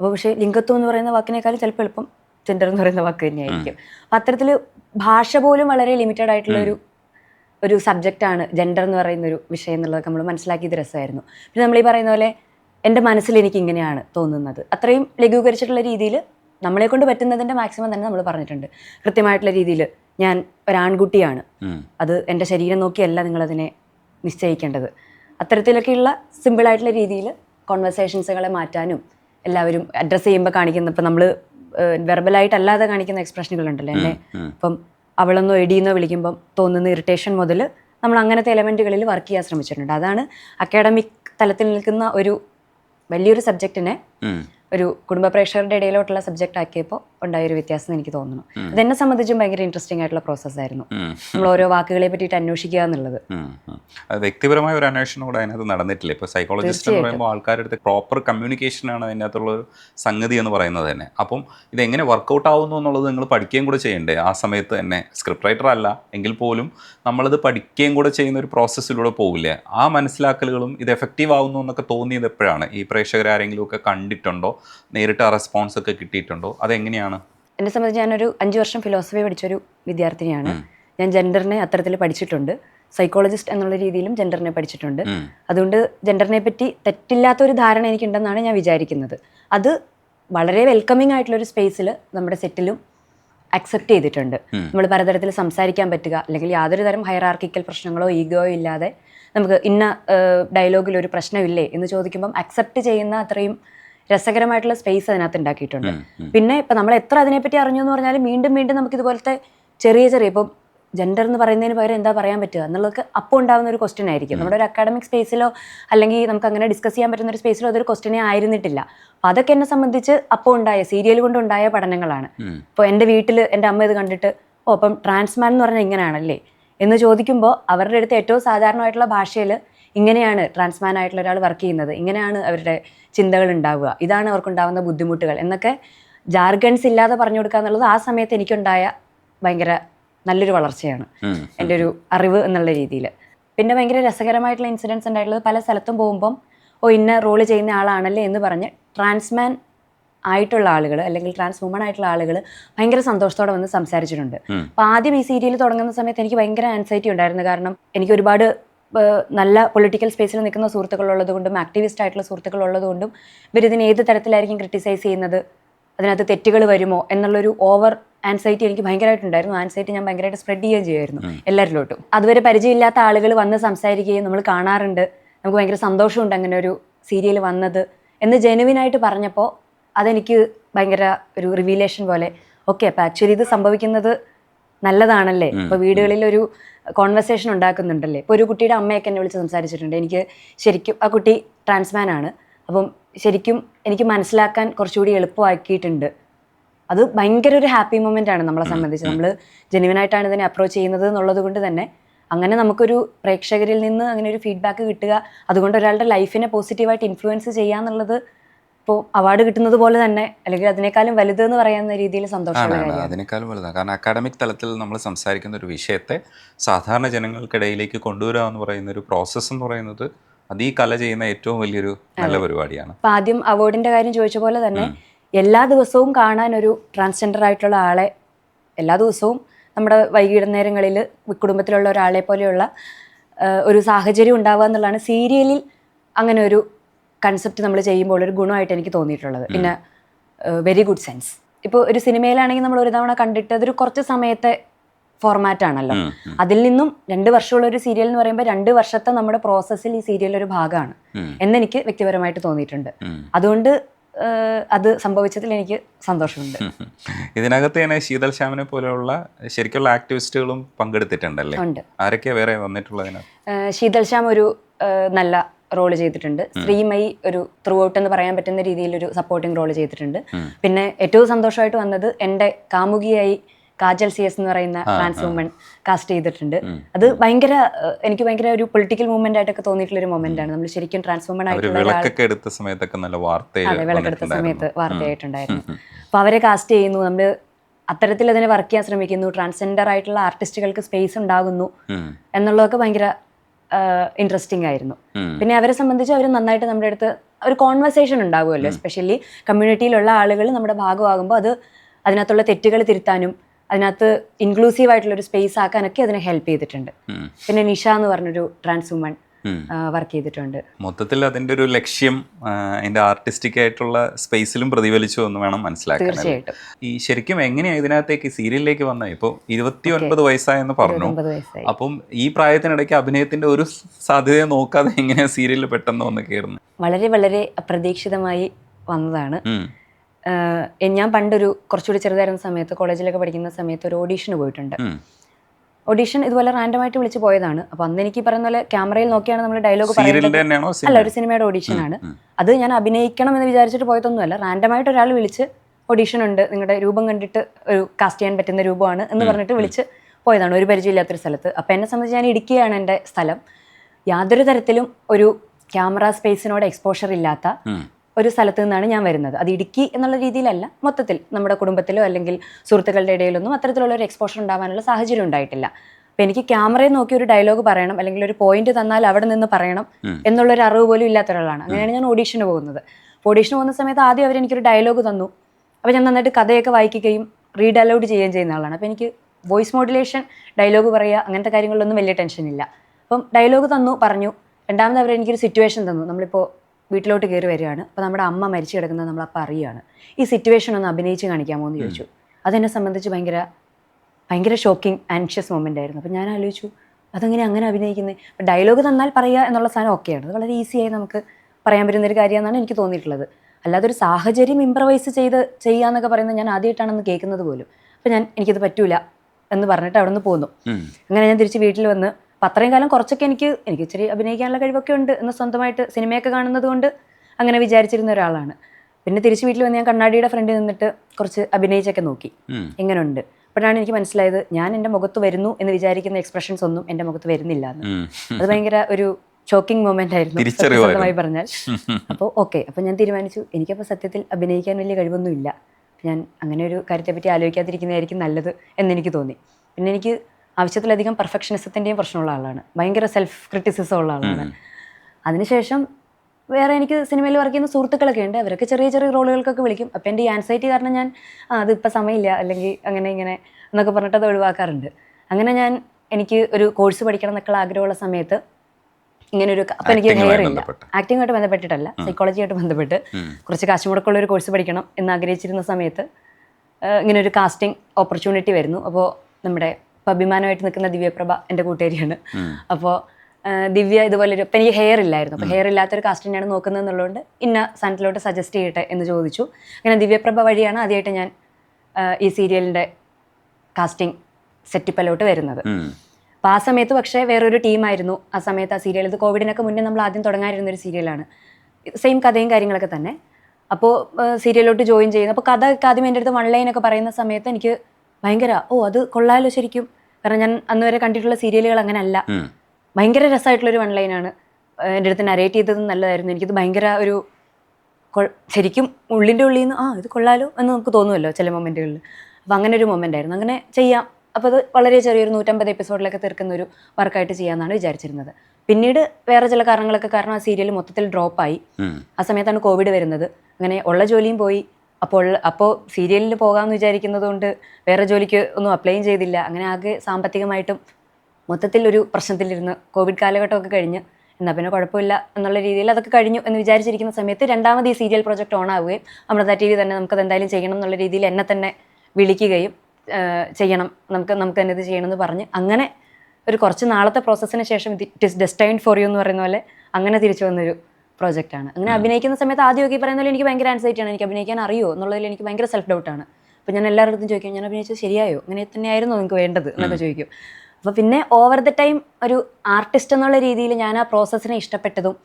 അപ്പോൾ പക്ഷേ ലിംഗത്വം എന്ന് പറയുന്ന വാക്കിനേക്കാളും ചിലപ്പോൾ എളുപ്പം ജെൻഡർ എന്ന് പറയുന്ന വാക്ക് തന്നെയായിരിക്കും. അപ്പം അത്തരത്തിൽ ഭാഷ പോലും വളരെ ലിമിറ്റഡ് ആയിട്ടുള്ള ഒരു ഒരു സബ്ജക്റ്റാണ് ജെൻഡർ എന്ന് പറയുന്ന ഒരു വിഷയം എന്നുള്ളതൊക്കെ നമ്മൾ മനസ്സിലാക്കിയത് രസമായിരുന്നു. പിന്നെ നമ്മൾ ഈ പറയുന്ന പോലെ എന്റെ മനസ്സിൽ എനിക്ക് ഇങ്ങനെയാണ് തോന്നുന്നത്. അത്രയും ലഘൂകരിച്ചിട്ടുള്ള രീതിയിൽ നമ്മളെ കൊണ്ട് പറ്റുന്നതിന്റെ മാക്സിമം തന്നെ നമ്മൾ പറഞ്ഞിട്ടുണ്ട്. കൃത്യമായിട്ടുള്ള രീതിയിൽ ഞാൻ ഒരാൺകുട്ടിയാണ്. അത് എന്റെ ശരീരം നോക്കിയല്ല നിങ്ങളതിനെ നിശ്ചയിക്കേണ്ടത്. അത്തരത്തിലൊക്കെയുള്ള സിമ്പിളായിട്ടുള്ള രീതിയിൽ കോൺവെർസേഷൻസുകളെ മാറ്റാനും എല്ലാവരും അഡ്രസ്സ് ചെയ്യുമ്പോൾ കാണിക്കുന്ന ഇപ്പം നമ്മൾ വെർബലായിട്ട് അല്ലാതെ കാണിക്കുന്ന എക്സ്പ്രഷനുകളുണ്ടല്ലോ എന്നെ. ഉം. ഇപ്പം അവളൊന്നോ എടിയെന്നോ വിളിക്കുമ്പം തോന്നുന്ന ഇറിറ്റേഷൻ മുതൽ നമ്മൾ അങ്ങനത്തെ എലമെന്റുകളിൽ വർക്ക് ചെയ്യാൻ ശ്രമിച്ചിട്ടുണ്ട്. അതാണ് അക്കാഡമിക് തലത്തിൽ നിൽക്കുന്ന ഒരു വലിയൊരു സബ്ജക്റ്റിനെ ഒരു കുടുംബ പ്രേക്ഷകരുടെ ഇടയിലോട്ടുള്ള സബ്ജക്റ്റ് ആക്കിയപ്പോൾ ഉണ്ടായ ഒരു വ്യത്യാസം എനിക്ക് തോന്നുന്നു. അതെന്നെ സംബന്ധിച്ചും ഭയങ്കര ഇൻട്രസ്റ്റിംഗ് ആയിട്ടുള്ള പ്രോസസ് ആയിരുന്നു. നമ്മൾ ഓരോ വാക്കുകളെ പറ്റിയിട്ട് അന്വേഷിക്കുക എന്നുള്ളത്. വ്യക്തിപരമായ ഒരു അന്വേഷണം കൂടെ അതിനകത്ത് നടന്നിട്ടില്ല. ഇപ്പോൾ സൈക്കോളജിസ്റ്റ് എന്ന് പറയുമ്പോൾ ആൾക്കാരുടെ അടുത്ത് പ്രോപ്പർ കമ്മ്യൂണിക്കേഷൻ ആണ് അകത്തുള്ള ഒരു സംഗതി എന്ന് പറയുന്നത് തന്നെ. അപ്പം ഇതെങ്ങനെ വർക്കൗട്ട് ആവുന്നു എന്നുള്ളത് നിങ്ങൾ പഠിക്കുകയും കൂടെ ചെയ്യണ്ടേ? ആ സമയത്ത് തന്നെ സ്ക്രിപ്റ്റ് റൈറ്റർ അല്ല എങ്കിൽ പോലും നമ്മളിത് പഠിക്കുകയും കൂടെ ചെയ്യുന്ന ഒരു പ്രോസസ്സിലൂടെ പോകില്ലേ ആ മനസ്സിലാക്കലുകളും ഇത് എഫക്റ്റീവ് ആവുന്നു എന്നൊക്കെ തോന്നിയത് എപ്പോഴാണ്? ഈ പ്രേക്ഷകർ ആരെങ്കിലും ഒക്കെ കണ്ടിട്ടുണ്ടോ? നേരിട്ട് ആ റെസ്പോൺസ് ഒക്കെ കിട്ടിയിട്ടുണ്ടോ? അതെങ്ങനെയാണ് എന്നെ സംബന്ധിച്ച് ഞാനൊരു അഞ്ച് വർഷം ഫിലോസഫി പഠിച്ചൊരു വിദ്യാർത്ഥിനിയാണ്. ഞാൻ ജെൻഡറിനെ അത്തരത്തിൽ പഠിച്ചിട്ടുണ്ട്. സൈക്കോളജിസ്റ്റ് എന്നുള്ള രീതിയിലും ജെൻഡറിനെ പഠിച്ചിട്ടുണ്ട്. അതുകൊണ്ട് ജെൻഡറിനെ പറ്റി തെറ്റില്ലാത്ത ഒരു ധാരണ എനിക്കുണ്ടെന്നാണ് ഞാൻ വിചാരിക്കുന്നത്. അത് വളരെ വെൽക്കമിങ് ആയിട്ടുള്ള ഒരു സ്പേസിൽ നമ്മുടെ സെറ്റിലും അക്സെപ്റ്റ് ചെയ്തിട്ടുണ്ട്. നമ്മൾ പലതരത്തിൽ സംസാരിക്കാൻ പറ്റുക അല്ലെങ്കിൽ യാതൊരു തരം ഹയറാർക്കിക്കൽ പ്രശ്നങ്ങളോ ഈഗോയോ ഇല്ലാതെ നമുക്ക് ഇന്ന ഡയലോഗിൽ ഒരു പ്രശ്നമില്ലേ എന്ന് ചോദിക്കുമ്പം അക്സെപ്റ്റ് ചെയ്യുന്ന അത്രയും രസകരമായിട്ടുള്ള സ്പേസ് അതിനകത്ത് ഉണ്ടാക്കിയിട്ടുണ്ട്. പിന്നെ ഇപ്പം നമ്മൾ എത്ര അതിനെപ്പറ്റി അറിഞ്ഞു എന്ന് പറഞ്ഞാൽ വീണ്ടും വീണ്ടും നമുക്ക് ഇതുപോലത്തെ ചെറിയ ചെറിയ ഇപ്പം ജെൻഡർ എന്ന് പറയുന്നതിന് പകരം എന്താ പറയാൻ പറ്റുക എന്നുള്ളതൊക്കെ അപ്പോൾ ഉണ്ടാകുന്ന ഒരു ക്വസ്റ്റ്യൻ ആയിരിക്കും. നമ്മുടെ ഒരു അക്കാഡമിക് സ്പേസിലോ അല്ലെങ്കിൽ നമുക്ക് അങ്ങനെ ഡിസ്കസ് ചെയ്യാൻ പറ്റുന്ന ഒരു സ്പേസിലോ അതൊരു ക്വസ്റ്റ്യനെ ആയിരുന്നിട്ടില്ല. അപ്പോൾ അതൊക്കെ എന്നെ സംബന്ധിച്ച് അപ്പോൾ ഉണ്ടായ സീരിയൽ കൊണ്ടുണ്ടായ പഠനങ്ങളാണ്. ഇപ്പോൾ എന്റെ വീട്ടിൽ എന്റെ അമ്മ ഇത് കണ്ടിട്ട് ഓ അപ്പം ട്രാൻസ്മാൻ എന്ന് പറഞ്ഞാൽ ഇങ്ങനെയാണല്ലേ എന്ന് ചോദിക്കുമ്പോൾ അവരുടെ അടുത്ത് ഏറ്റവും സാധാരണമായിട്ടുള്ള ഭാഷയിൽ ഇങ്ങനെയാണ് ട്രാൻസ്മാൻ ആയിട്ടുള്ള ഒരാൾ വർക്ക് ചെയ്യുന്നത്. ഇങ്ങനെയാണ് അവരുടെ ചിന്തകൾ ഉണ്ടാവുക. ഇതാണ് അവർക്കുണ്ടാവുന്ന ബുദ്ധിമുട്ടുകൾ. എന്നൊക്കെ ജാർഗൻസ് ഇല്ലാതെ പറഞ്ഞു കൊടുക്കുക എന്നുള്ളത് ആ സമയത്ത് എനിക്കുണ്ടായ ഭയങ്കര നല്ലൊരു വളർച്ചയാണ്. എന്റെ ഒരു അറിവ് എന്നുള്ള രീതിയിൽ പിന്നെ ഭയങ്കര രസകരമായിട്ടുള്ള ഇൻസിഡൻസ് ഉണ്ടായിട്ടുള്ളത് പല സ്ഥലത്തും പോകുമ്പം ഓ ഇന്ന റോൾ ചെയ്യുന്ന ആളാണല്ലേ? എന്ന് പറഞ്ഞ് ട്രാൻസ്മാൻ ആയിട്ടുള്ള ആളുകൾ അല്ലെങ്കിൽ ട്രാൻസ് വുമൺ ആയിട്ടുള്ള ആളുകൾ ഭയങ്കര സന്തോഷത്തോടെ വന്ന് സംസാരിച്ചിട്ടുണ്ട്. അപ്പോൾ ആദ്യം ഈ സീരിയൽ തുടങ്ങുന്ന സമയത്ത് എനിക്ക് ഭയങ്കര ആൻസൈറ്റി ഉണ്ടായിരുന്നു. കാരണം എനിക്ക് ഒരുപാട് നല്ല പൊളിറ്റിക്കൽ സ്പേസിൽ നിൽക്കുന്ന സുഹൃത്തുക്കളുള്ളത് കൊണ്ടും ആക്ടിവിസ്റ്റ് ആയിട്ടുള്ള സുഹൃത്തുക്കളുള്ളത് കൊണ്ടും ഇവരിതിനെ ഏത് തരത്തിലായിരിക്കും ക്രിട്ടിസൈസ് ചെയ്യുന്നത്? അതിനകത്ത് തെറ്റുകൾ വരുമോ? എന്നുള്ളൊരു ഓവർ ആൻസൈറ്റി എനിക്ക് ഭയങ്കരമായിട്ടുണ്ടായിരുന്നു. ആൻസൈറ്റി ഞാൻ ഭയങ്കരമായിട്ട് സ്പ്രെഡ് ചെയ്യുകയും ചെയ്യുമായിരുന്നു എല്ലാവരിലോട്ടും അതുവരെ പരിചയമില്ലാത്ത ആളുകൾ വന്ന് സംസാരിക്കുകയും നമ്മൾ കാണാറുണ്ട്. നമുക്ക് ഭയങ്കര സന്തോഷമുണ്ട് അങ്ങനെ ഒരു സീരിയൽ വന്നത്. എന്ന് ജെനുവിനായിട്ട് പറഞ്ഞപ്പോൾ അതെനിക്ക് ഭയങ്കര ഒരു റിവീലേഷൻ പോലെ ഓക്കെ അപ്പോൾ ആക്ച്വലി ഇത് സംഭവിക്കുന്നത് നല്ലതാണല്ലേ? ഇപ്പൊ വീടുകളിൽ ഒരു കോൺവെർസേഷൻ ഉണ്ടാക്കുന്നുണ്ടല്ലേ? ഇപ്പോൾ ഒരു കുട്ടിയുടെ അമ്മയൊക്കെ എന്നെ വിളിച്ച് സംസാരിച്ചിട്ടുണ്ട്. എനിക്ക് ശരിക്കും ആ കുട്ടി ട്രാൻസ്മാൻ ആണ്. അപ്പം ശരിക്കും എനിക്ക് മനസ്സിലാക്കാൻ കുറച്ചുകൂടി എളുപ്പമാക്കിയിട്ടുണ്ട്. അത് ഭയങ്കര ഒരു ഹാപ്പി മൊമെന്റ് ആണ് നമ്മളെ സംബന്ധിച്ച്. നമ്മൾ ജെനുവിനായിട്ടാണ് ഇതിനെ അപ്രോച്ച് ചെയ്യുന്നത് എന്നുള്ളത് കൊണ്ട് തന്നെ അങ്ങനെ നമുക്കൊരു പ്രേക്ഷകരിൽ നിന്ന് അങ്ങനെ ഒരു ഫീഡ്ബാക്ക് കിട്ടുക അതുകൊണ്ട് ഒരാളുടെ ലൈഫിനെ പോസിറ്റീവായിട്ട് ഇൻഫ്ലുവൻസ് ചെയ്യുക എന്നുള്ളത് ഇപ്പോൾ അവാർഡ് കിട്ടുന്നത് പോലെ തന്നെ അല്ലെങ്കിൽ അതിനേക്കാളും വലുത് എന്ന് പറയുന്ന രീതിയിൽ സന്തോഷമാണ്. അതിനേക്കാളും വലുതാണ്. കാരണം അക്കാഡമിക് തലത്തിൽ നമ്മൾ സംസാരിക്കുന്ന ഒരു വിഷയത്തെ സാധാരണ ജനങ്ങൾക്കിടയിലേക്ക് കൊണ്ടുവരിക എന്ന് പറയുന്ന ഒരു പ്രോസസ്സ് എന്ന് പറയുന്നത് അത് ഈ കല ചെയ്യുന്ന ഏറ്റവും വലിയൊരു നല്ല പരിപാടിയാണ്. അപ്പം ആദ്യം അവാർഡിന്റെ കാര്യം ചോദിച്ച പോലെ തന്നെ എല്ലാ ദിവസവും കാണാൻ ഒരു ട്രാൻസ്ജെൻഡർ ആയിട്ടുള്ള ആളെ എല്ലാ ദിവസവും നമ്മുടെ വൈകുന്നേരങ്ങളിൽ കുടുംബത്തിലുള്ള ഒരാളെ പോലെയുള്ള ഒരു സാഹചര്യം ഉണ്ടാവുക എന്നുള്ളതാണ് സീരിയലിൽ അങ്ങനെ ഒരു കൺസെപ്റ്റ് നമ്മൾ ചെയ്യുമ്പോൾ ഒരു ഗുണമായിട്ട് എനിക്ക് തോന്നിയിട്ടുള്ളത്. പിന്നെ വെരി ഗുഡ് സെൻസ് ഇപ്പോൾ ഒരു സിനിമയിലാണെങ്കിൽ നമ്മൾ ഒരു തവണ കണ്ടിട്ട് അതൊരു കുറച്ച് സമയത്തെ ഫോർമാറ്റ് ആണല്ലോ. അതിൽ നിന്നും രണ്ട് വർഷമുള്ള ഒരു സീരിയൽ എന്ന് പറയുമ്പോൾ രണ്ട് വർഷത്തെ നമ്മുടെ പ്രോസസ്സിൽ ഈ സീരിയൽ ഒരു ഭാഗമാണ്. എന്നെനിക്ക് വ്യക്തിപരമായിട്ട് തോന്നിയിട്ടുണ്ട്. അതുകൊണ്ട് അത് സംഭവിച്ചതിൽ എനിക്ക് സന്തോഷമുണ്ട്. ഇതിനകത്ത് തന്നെ ശീതൽ ശ്യാമിനെ പോലെയുള്ള ശരിക്കുള്ള ആക്ടിവിസ്റ്റുകളും പങ്കെടുത്തിട്ടുണ്ടല്ലേ? ഉണ്ട്. ആരൊക്കെയാ വേറെ വന്നിട്ടുള്ളതിനകത്ത്? ഏഹ്, ശീതൽ ശ്യാം ഒരു നല്ല റോൾ ചെയ്തിട്ടുണ്ട്. ശ്രീമയി ഒരു ത്രൂ ഔട്ട് എന്ന് പറയാൻ പറ്റുന്ന രീതിയിൽ ഒരു സപ്പോർട്ടിംഗ് റോൾ ചെയ്തിട്ടുണ്ട് പിന്നെ ഏറ്റവും സന്തോഷമായിട്ട് വന്നത് എന്റെ കാമുകിയായി കാജൽ സി എസ് എന്ന് പറയുന്ന ട്രാൻസ് വുമൺ കാസ്റ്റ് ചെയ്തിട്ടുണ്ട്. അത് ഭയങ്കര എനിക്ക് ഭയങ്കര ഒരു പൊളിറ്റിക്കൽ മൂവ്മെന്റ് ആയിട്ടൊക്കെ തോന്നിയിട്ടുള്ള ഒരു മൊമെന്റ് ആണ്. നമ്മൾ ശരിക്കും ട്രാൻസ് വുമൺ ആയിട്ടുള്ള എടുത്ത സമയത്തൊക്കെ നല്ല വാർത്ത അതെ വിളക്കെടുത്ത സമയത്ത് വാർത്തയായിട്ടുണ്ടായിരുന്നു. അപ്പൊ അവരെ കാസ്റ്റ് ചെയ്യുന്നു. നമ്മൾ അത്തരത്തിൽ അതിനെ വർക്ക് ചെയ്യാൻ ശ്രമിക്കുന്നു. ട്രാൻസ്ജെൻഡർ ആയിട്ടുള്ള ആർട്ടിസ്റ്റുകൾക്ക് സ്പേസ് ഉണ്ടാകുന്നു എന്നുള്ളതൊക്കെ ഭയങ്കര ഇൻട്രസ്റ്റിംഗ് ആയിരുന്നു. പിന്നെ അവരെ സംബന്ധിച്ച് അവർ നന്നായിട്ട് നമ്മുടെ അടുത്ത് ഒരു കോൺവെർസേഷൻ ഉണ്ടാകുമല്ലോ എസ്പെഷ്യലി കമ്മ്യൂണിറ്റിയിലുള്ള ആളുകൾ നമ്മുടെ ഭാഗമാകുമ്പോൾ അത് അതിനകത്തുള്ള തെറ്റുകൾ തിരുത്താനും അതിനകത്ത് ഇൻക്ലൂസീവ് ആയിട്ടുള്ള ഒരു സ്പേസ് ആക്കാനൊക്കെ അതിനെ ഹെൽപ്പ് ചെയ്തിട്ടുണ്ട്. പിന്നെ നിഷ എന്ന് പറഞ്ഞൊരു ട്രാൻസ് വുമൺ വർക്ക് ചെയ്തിട്ടുണ്ട്. മൊത്തത്തിൽ അതിന്റെ ഒരു ലക്ഷ്യം അതിന്റെ ആർട്ടിസ്റ്റിക് ആയിട്ടുള്ള സ്പേസിലും പ്രതിഫലിച്ചു എന്ന് വേണം മനസ്സിലാക്കാൻ തീർച്ചയായിട്ടും. ഈ ശരിക്കും എങ്ങനെയാ ഇതിനകത്തേക്ക് സീരിയലിലേക്ക് വന്നത് ഇപ്പോൾ ഇരുപത്തി ഒൻപത് വയസ്സായെന്ന് പറഞ്ഞു. അപ്പം ഈ പ്രായത്തിനിടയ്ക്ക് അഭിനയത്തിന്റെ ഒരു സാധ്യത നോക്കാതെ എങ്ങനെയാ സീരിയലിൽ പെട്ടെന്ന് വന്ന് കയറുന്നത് വളരെ വളരെ അപ്രതീക്ഷിതമായി വന്നതാണ്. ഞാൻ പണ്ടൊരു കുറച്ചുകൂടി ചെറുതായിരുന്ന സമയത്ത് കോളേജിലൊക്കെ പഠിക്കുന്ന സമയത്ത് ഒരു ഓഡീഷന് പോയിട്ടുണ്ട്. ഓഡീഷൻ ഇതുപോലെ റാൻഡമായിട്ട് വിളിച്ച് പോയതാണ്. അപ്പൊ അന്ന് എനിക്ക് പറയുന്ന പോലെ ക്യാമറയിൽ നോക്കിയാണ് നമ്മൾ ഡയലോഗ് പറയുന്നത്. അല്ല ഒരു സിനിമയുടെ ഓഡീഷൻ ആണ്. അത് ഞാൻ അഭിനയിക്കണം എന്ന് വിചാരിച്ചിട്ട് പോയതൊന്നുമല്ല. റാൻഡമായിട്ട് ഒരാൾ വിളിച്ച് ഓഡീഷൻ ഉണ്ട്. നിങ്ങളുടെ രൂപം കണ്ടിട്ട് ഒരു കാസ്റ്റ് ചെയ്യാൻ പറ്റുന്ന രൂപമാണ് എന്ന് പറഞ്ഞിട്ട് വിളിച്ച് പോയതാണ്. ഒരു പരിചയമില്ലാത്തൊരു സ്ഥലത്ത്. അപ്പൊ എന്നെ സംബന്ധിച്ച് ഞാൻ ഇടുക്കിയാണ് എന്റെ സ്ഥലം. യാതൊരു തരത്തിലും ഒരു ക്യാമറ സ്പേസിനോട് എക്സ്പോഷർ ഇല്ലാത്ത ഒരു സ്ഥലത്ത് നിന്നാണ് ഞാൻ വരുന്നത്. അത് ഇടുക്കി എന്നുള്ള രീതിയിലല്ല. മൊത്തത്തിൽ നമ്മുടെ കുടുംബത്തിലോ അല്ലെങ്കിൽ സുഹൃത്തുക്കളുടെ ഇടയിലൊന്നും അത്തരത്തിലുള്ള ഒരു എക്സ്പോഷർ ഉണ്ടാവാനുള്ള സാഹചര്യം ഉണ്ടായിട്ടില്ല. അപ്പം എനിക്ക് ക്യാമറയെ നോക്കി ഒരു ഡയലോഗ് പറയണം അല്ലെങ്കിൽ ഒരു പോയിന്റ് തന്നാൽ അവിടെ നിന്ന് പറയണം എന്നുള്ളൊരു അറിവ് പോലും ഇല്ലാത്ത ഒരാളാണ്. അങ്ങനെയാണ് ഞാൻ ഓഡീഷന് പോകുന്നത്. ഓഡീഷന് പോകുന്ന സമയത്ത് ആദ്യം അവരെനിക്കൊരു ഡയലോഗ് തന്നു. അപ്പോൾ ഞാൻ നന്നായിട്ട് കഥയൊക്കെ വായിക്കുകയും റീഡ് അലൗഡ് ചെയ്യുകയും ചെയ്യുന്ന ആളാണ്. അപ്പോൾ എനിക്ക് വോയിസ് മോഡുലേഷൻ ഡയലോഗ് പറയുക അങ്ങനത്തെ കാര്യങ്ങളിലൊന്നും വലിയ ടെൻഷൻ ഇല്ല. അപ്പം ഡയലോഗ് തന്നു പറഞ്ഞു. രണ്ടാമത് അവർ എനിക്കൊരു സിറ്റുവേഷൻ തന്നു. നമ്മളിപ്പോൾ വീട്ടിലോട്ട് കയറി വരികയാണ്. അപ്പോൾ നമ്മുടെ അമ്മ മരിച്ചു കിടക്കുന്നത് നമ്മളപ്പോൾ അറിയുകയാണ്. ഈ സിറ്റുവേഷൻ ഒന്ന് അഭിനയിച്ച് കാണിക്കാമോ എന്ന് ചോദിച്ചു. അതെന്നെ സംബന്ധിച്ച് ഭയങ്കര ഭയങ്കര ഷോക്കിംഗ് ആൻഷ്യസ് മൊമെന്റ് ആയിരുന്നു. അപ്പോൾ ഞാൻ ആലോചിച്ചു അതങ്ങനെ അങ്ങനെ അഭിനയിക്കുന്നത് അപ്പോൾ ഡയലോഗ് തന്നാൽ പറയുക എന്നുള്ള സാധനം ഓക്കെയാണ് അത് വളരെ ഈസിയായി നമുക്ക് പറയാൻ പറ്റുന്ന ഒരു കാര്യമെന്നാണ് എനിക്ക് തോന്നിയിട്ടുള്ളത്. അല്ലാതെ ഒരു സാഹചര്യം ഇമ്പ്രവൈസ് ചെയ്ത് ചെയ്യുക എന്നൊക്കെ പറയുന്നത് ഞാൻ ആദ്യമായിട്ടാണെന്ന് കേൾക്കുന്നത് പോലും. അപ്പോൾ ഞാൻ എനിക്കത് പറ്റൂല എന്ന് പറഞ്ഞിട്ട് അവിടെ നിന്ന് പോന്നു അങ്ങനെ ഞാൻ തിരിച്ച് വീട്ടിൽ വന്ന് അപ്പം അത്രയും കാലം കുറച്ചൊക്കെ എനിക്ക് എനിക്ക് ഇച്ചിരി അഭിനയിക്കാനുള്ള കഴിവൊക്കെ ഉണ്ട് എന്ന് സ്വന്തമായിട്ട് സിനിമയൊക്കെ കാണുന്നത് കൊണ്ട് അങ്ങനെ വിചാരിച്ചിരുന്ന ഒരാളാണ്. പിന്നെ തിരിച്ച് വീട്ടിൽ വന്ന് ഞാൻ കണ്ണാടിയുടെ ഫ്രണ്ടിൽ നിന്നിട്ട് കുറച്ച് അഭിനയിച്ചൊക്കെ നോക്കി. എങ്ങനെയുണ്ട് അപ്പോഴാണ് എനിക്ക് മനസ്സിലായത് ഞാൻ എന്റെ മുഖത്ത് വരുന്നു എന്ന് വിചാരിക്കുന്ന എക്സ്പ്രഷൻസ് ഒന്നും എന്റെ മുഖത്ത് വരുന്നില്ല എന്ന്. അത് ഭയങ്കര ഒരു ഷോക്കിംഗ് മൊമെന്റ് ആയിരുന്നു. സ്വന്തമായി പറഞ്ഞാൽ. അപ്പോൾ ഓക്കെ അപ്പോൾ ഞാൻ തീരുമാനിച്ചു എനിക്കപ്പോൾ സത്യത്തിൽ അഭിനയിക്കാൻ വലിയ കഴിവൊന്നുമില്ല. ഞാൻ അങ്ങനെ ഒരു കാര്യത്തെപ്പറ്റി ആലോചിക്കാതിരിക്കുന്നതായിരിക്കും നല്ലത് എന്നെനിക്ക് തോന്നി. പിന്നെ എനിക്ക് ആവശ്യത്തിലധികം പെർഫെക്ഷനിസത്തിന്റെയും പ്രശ്നമുള്ള ആളാണ്. ഭയങ്കര സെൽഫ് ക്രിറ്റിസിസം ഉള്ള ആളാണ്. അതിനുശേഷം വേറെ എനിക്ക് സിനിമയിൽ വർക്ക് ചെയ്യുന്ന സുഹൃത്തുക്കളൊക്കെ ഉണ്ട്. അവരൊക്കെ ചെറിയ ചെറിയ റോളുകൾക്കൊക്കെ വിളിക്കും. അപ്പോൾ എന്റെ ഈ ആൻസൈറ്റി കാരണം ഞാൻ ആ അതിപ്പോൾ സമയമില്ല. അല്ലെങ്കിൽ അങ്ങനെ ഇങ്ങനെ എന്നൊക്കെ പറഞ്ഞിട്ട് അത് ഒഴിവാക്കാറുണ്ട്. അങ്ങനെ ഞാൻ എനിക്ക് ഒരു കോഴ്സ് പഠിക്കണം എന്നൊക്കെ ആഗ്രഹമുള്ള സമയത്ത് ഇങ്ങനെ ഒരു അപ്പം എനിക്ക് ഹെയർ ഇല്ല ബന്ധപ്പെട്ട്. ആക്ടിങ്ങുമായിട്ട് ബന്ധപ്പെട്ടിട്ടല്ല. സൈക്കോളജിയായിട്ട് ബന്ധപ്പെട്ട് കുറച്ച് കാശ് മുടക്കുള്ള ഒരു കോഴ്സ് പഠിക്കണം എന്ന് ആഗ്രഹിച്ചിരുന്ന സമയത്ത് ഇങ്ങനൊരു ഇങ്ങനെ ഒരു കാസ്റ്റിംഗ് ഓപ്പർച്യൂണിറ്റി വരുന്നു. അപ്പോൾ നമ്മുടെ ഇപ്പം അഭിമാനമായിട്ട് നിൽക്കുന്ന ദിവ്യപ്രഭ എന്റെ കൂട്ടുകാരിയാണ്. അപ്പോൾ ദിവ്യ ഇതുപോലെ ഒരു എനിക്ക് ഹെയർ ഇല്ലായിരുന്നു. അപ്പോൾ ഹെയർ ഇല്ലാത്തൊരു കാസ്റ്റിനെയാണ് നോക്കുന്നത് എന്നുള്ളതുകൊണ്ട് ഇന്ന സ്ഥാനത്തിലോട്ട് സജസ്റ്റ് ചെയ്യട്ടെ എന്ന് ചോദിച്ചു. അങ്ങനെ ദിവ്യപ്രഭ വഴിയാണ് ആദ്യമായിട്ട് ഞാൻ ഈ സീരിയലിന്റെ കാസ്റ്റിംഗ് സെറ്റപ്പിലോട്ട് വരുന്നത്. അപ്പോൾ ആ സമയത്ത് പക്ഷേ വേറൊരു ടീമായിരുന്നു. ആ സമയത്ത് ആ സീരിയൽ ഇത് കോവിഡിനൊക്കെ മുന്നേ നമ്മൾ ആദ്യം തുടങ്ങാനിരുന്ന ഒരു സീരിയലാണ് സെയിം കഥയും കാര്യങ്ങളൊക്കെ തന്നെ. അപ്പോൾ സീരിയലിലോട്ട് ജോയിൻ ചെയ്യുന്നു അപ്പോൾ കഥ ഒക്കെ ആദ്യം എന്റെ അടുത്ത് വൺ ലൈനൊക്കെ പറയുന്ന സമയത്ത് എനിക്ക് ഭയങ്കര ഓ അത് കൊള്ളാലോ ശരിക്കും. കാരണം ഞാൻ അന്ന് വരെ കണ്ടിട്ടുള്ള സീരിയലുകൾ അങ്ങനെ അല്ല ഭയങ്കര രസമായിട്ടുള്ളൊരു വൺ ലൈനാണ് എന്റെ അടുത്ത് നരേറ്റ് ചെയ്തത് നല്ലതായിരുന്നു. എനിക്കിത് ഭയങ്കര ഒരു ശരിക്കും ഉള്ളിന്റെ ഉള്ളിൽ നിന്ന് ആ ഇത് കൊള്ളാലോ എന്ന് നമുക്ക് തോന്നുമല്ലോ ചില മൊമെന്റുകളിൽ അപ്പോൾ അങ്ങനെ ഒരു മൊമെന്റ് ആയിരുന്നു. അങ്ങനെ ചെയ്യാം. അപ്പോൾ അത് വളരെ ചെറിയൊരു നൂറ്റമ്പത് എപ്പിസോഡിലൊക്കെ തീർക്കുന്ന ഒരു വർക്കായിട്ട് ചെയ്യാമെന്നാണ് വിചാരിച്ചിരുന്നത്. പിന്നീട് വേറെ ചില കാരണങ്ങളൊക്കെ കാരണം ആ സീരിയൽ മൊത്തത്തിൽ ഡ്രോപ്പായി ആ സമയത്താണ് കോവിഡ് വരുന്നത്. അങ്ങനെ ഉള്ള ജോലിയും പോയി. അപ്പോൾ അപ്പോൾ സീരിയലിൽ പോകാമെന്ന് വിചാരിക്കുന്നത് കൊണ്ട് വേറെ ജോലിക്ക് ഒന്നും അപ്ലൈയും ചെയ്തില്ല. അങ്ങനെ ആകെ സാമ്പത്തികമായിട്ടും മൊത്തത്തിൽ ഒരു പ്രശ്നത്തിലിരുന്ന് കോവിഡ് കാലഘട്ടമൊക്കെ കഴിഞ്ഞ് എന്നാൽ പിന്നെ കുഴപ്പമില്ല എന്നുള്ള രീതിയിൽ അതൊക്കെ കഴിഞ്ഞു എന്ന് വിചാരിച്ചിരിക്കുന്ന സമയത്ത് രണ്ടാമത് ഈ സീരിയൽ പ്രോജക്റ്റ് ഓൺ ആവുകയും അമൃത ടി വി തന്നെ നമുക്കത് എന്തായാലും ചെയ്യണം എന്നുള്ള രീതിയിൽ എന്നെ തന്നെ വിളിക്കുകയും ചെയ്യണം. നമുക്ക് നമുക്ക് തന്നെ ഇത് ചെയ്യണമെന്ന് പറഞ്ഞ് അങ്ങനെ ഒരു കുറച്ച് നാളത്തെ പ്രോസസ്സിന് ശേഷം it is destined for you എന്ന് പറയുന്ന പോലെ അങ്ങനെ തിരിച്ചു വന്നൊരു പ്രോജക്റ്റാണ് അങ്ങനെ അഭിനയിക്കുന്ന സമയത്ത് ആദ്യമൊക്കെ പറയുന്ന പോലെ എനിക്ക് ഭയങ്കര ആൻസൈറ്റി ആണ്. എനിക്ക് അഭിനയിക്കാൻ അറിയോ? എന്നുള്ളതിൽ എനിക്ക് ഭയങ്കര സെൽഫ് ഡൗട്ടാണ് അപ്പോൾ ഞാൻ എല്ലാവരുടെ അടുത്തും ചോദിക്കും ഞാൻ അഭിനയിച്ചത് ശരിയായോ? അങ്ങനെ തന്നെയായിരുന്നു നിങ്ങൾക്ക് വേണ്ടത് എന്നൊക്കെ ചോദിക്കും. അപ്പോൾ പിന്നെ ഓവർ ദ ടൈം ഒരു ആർട്ടിസ്റ്റ് എന്നുള്ള രീതിയിൽ ഞാൻ ആ പ്രോസസ്സിനെ ഇഷ്ടപ്പെട്ടതും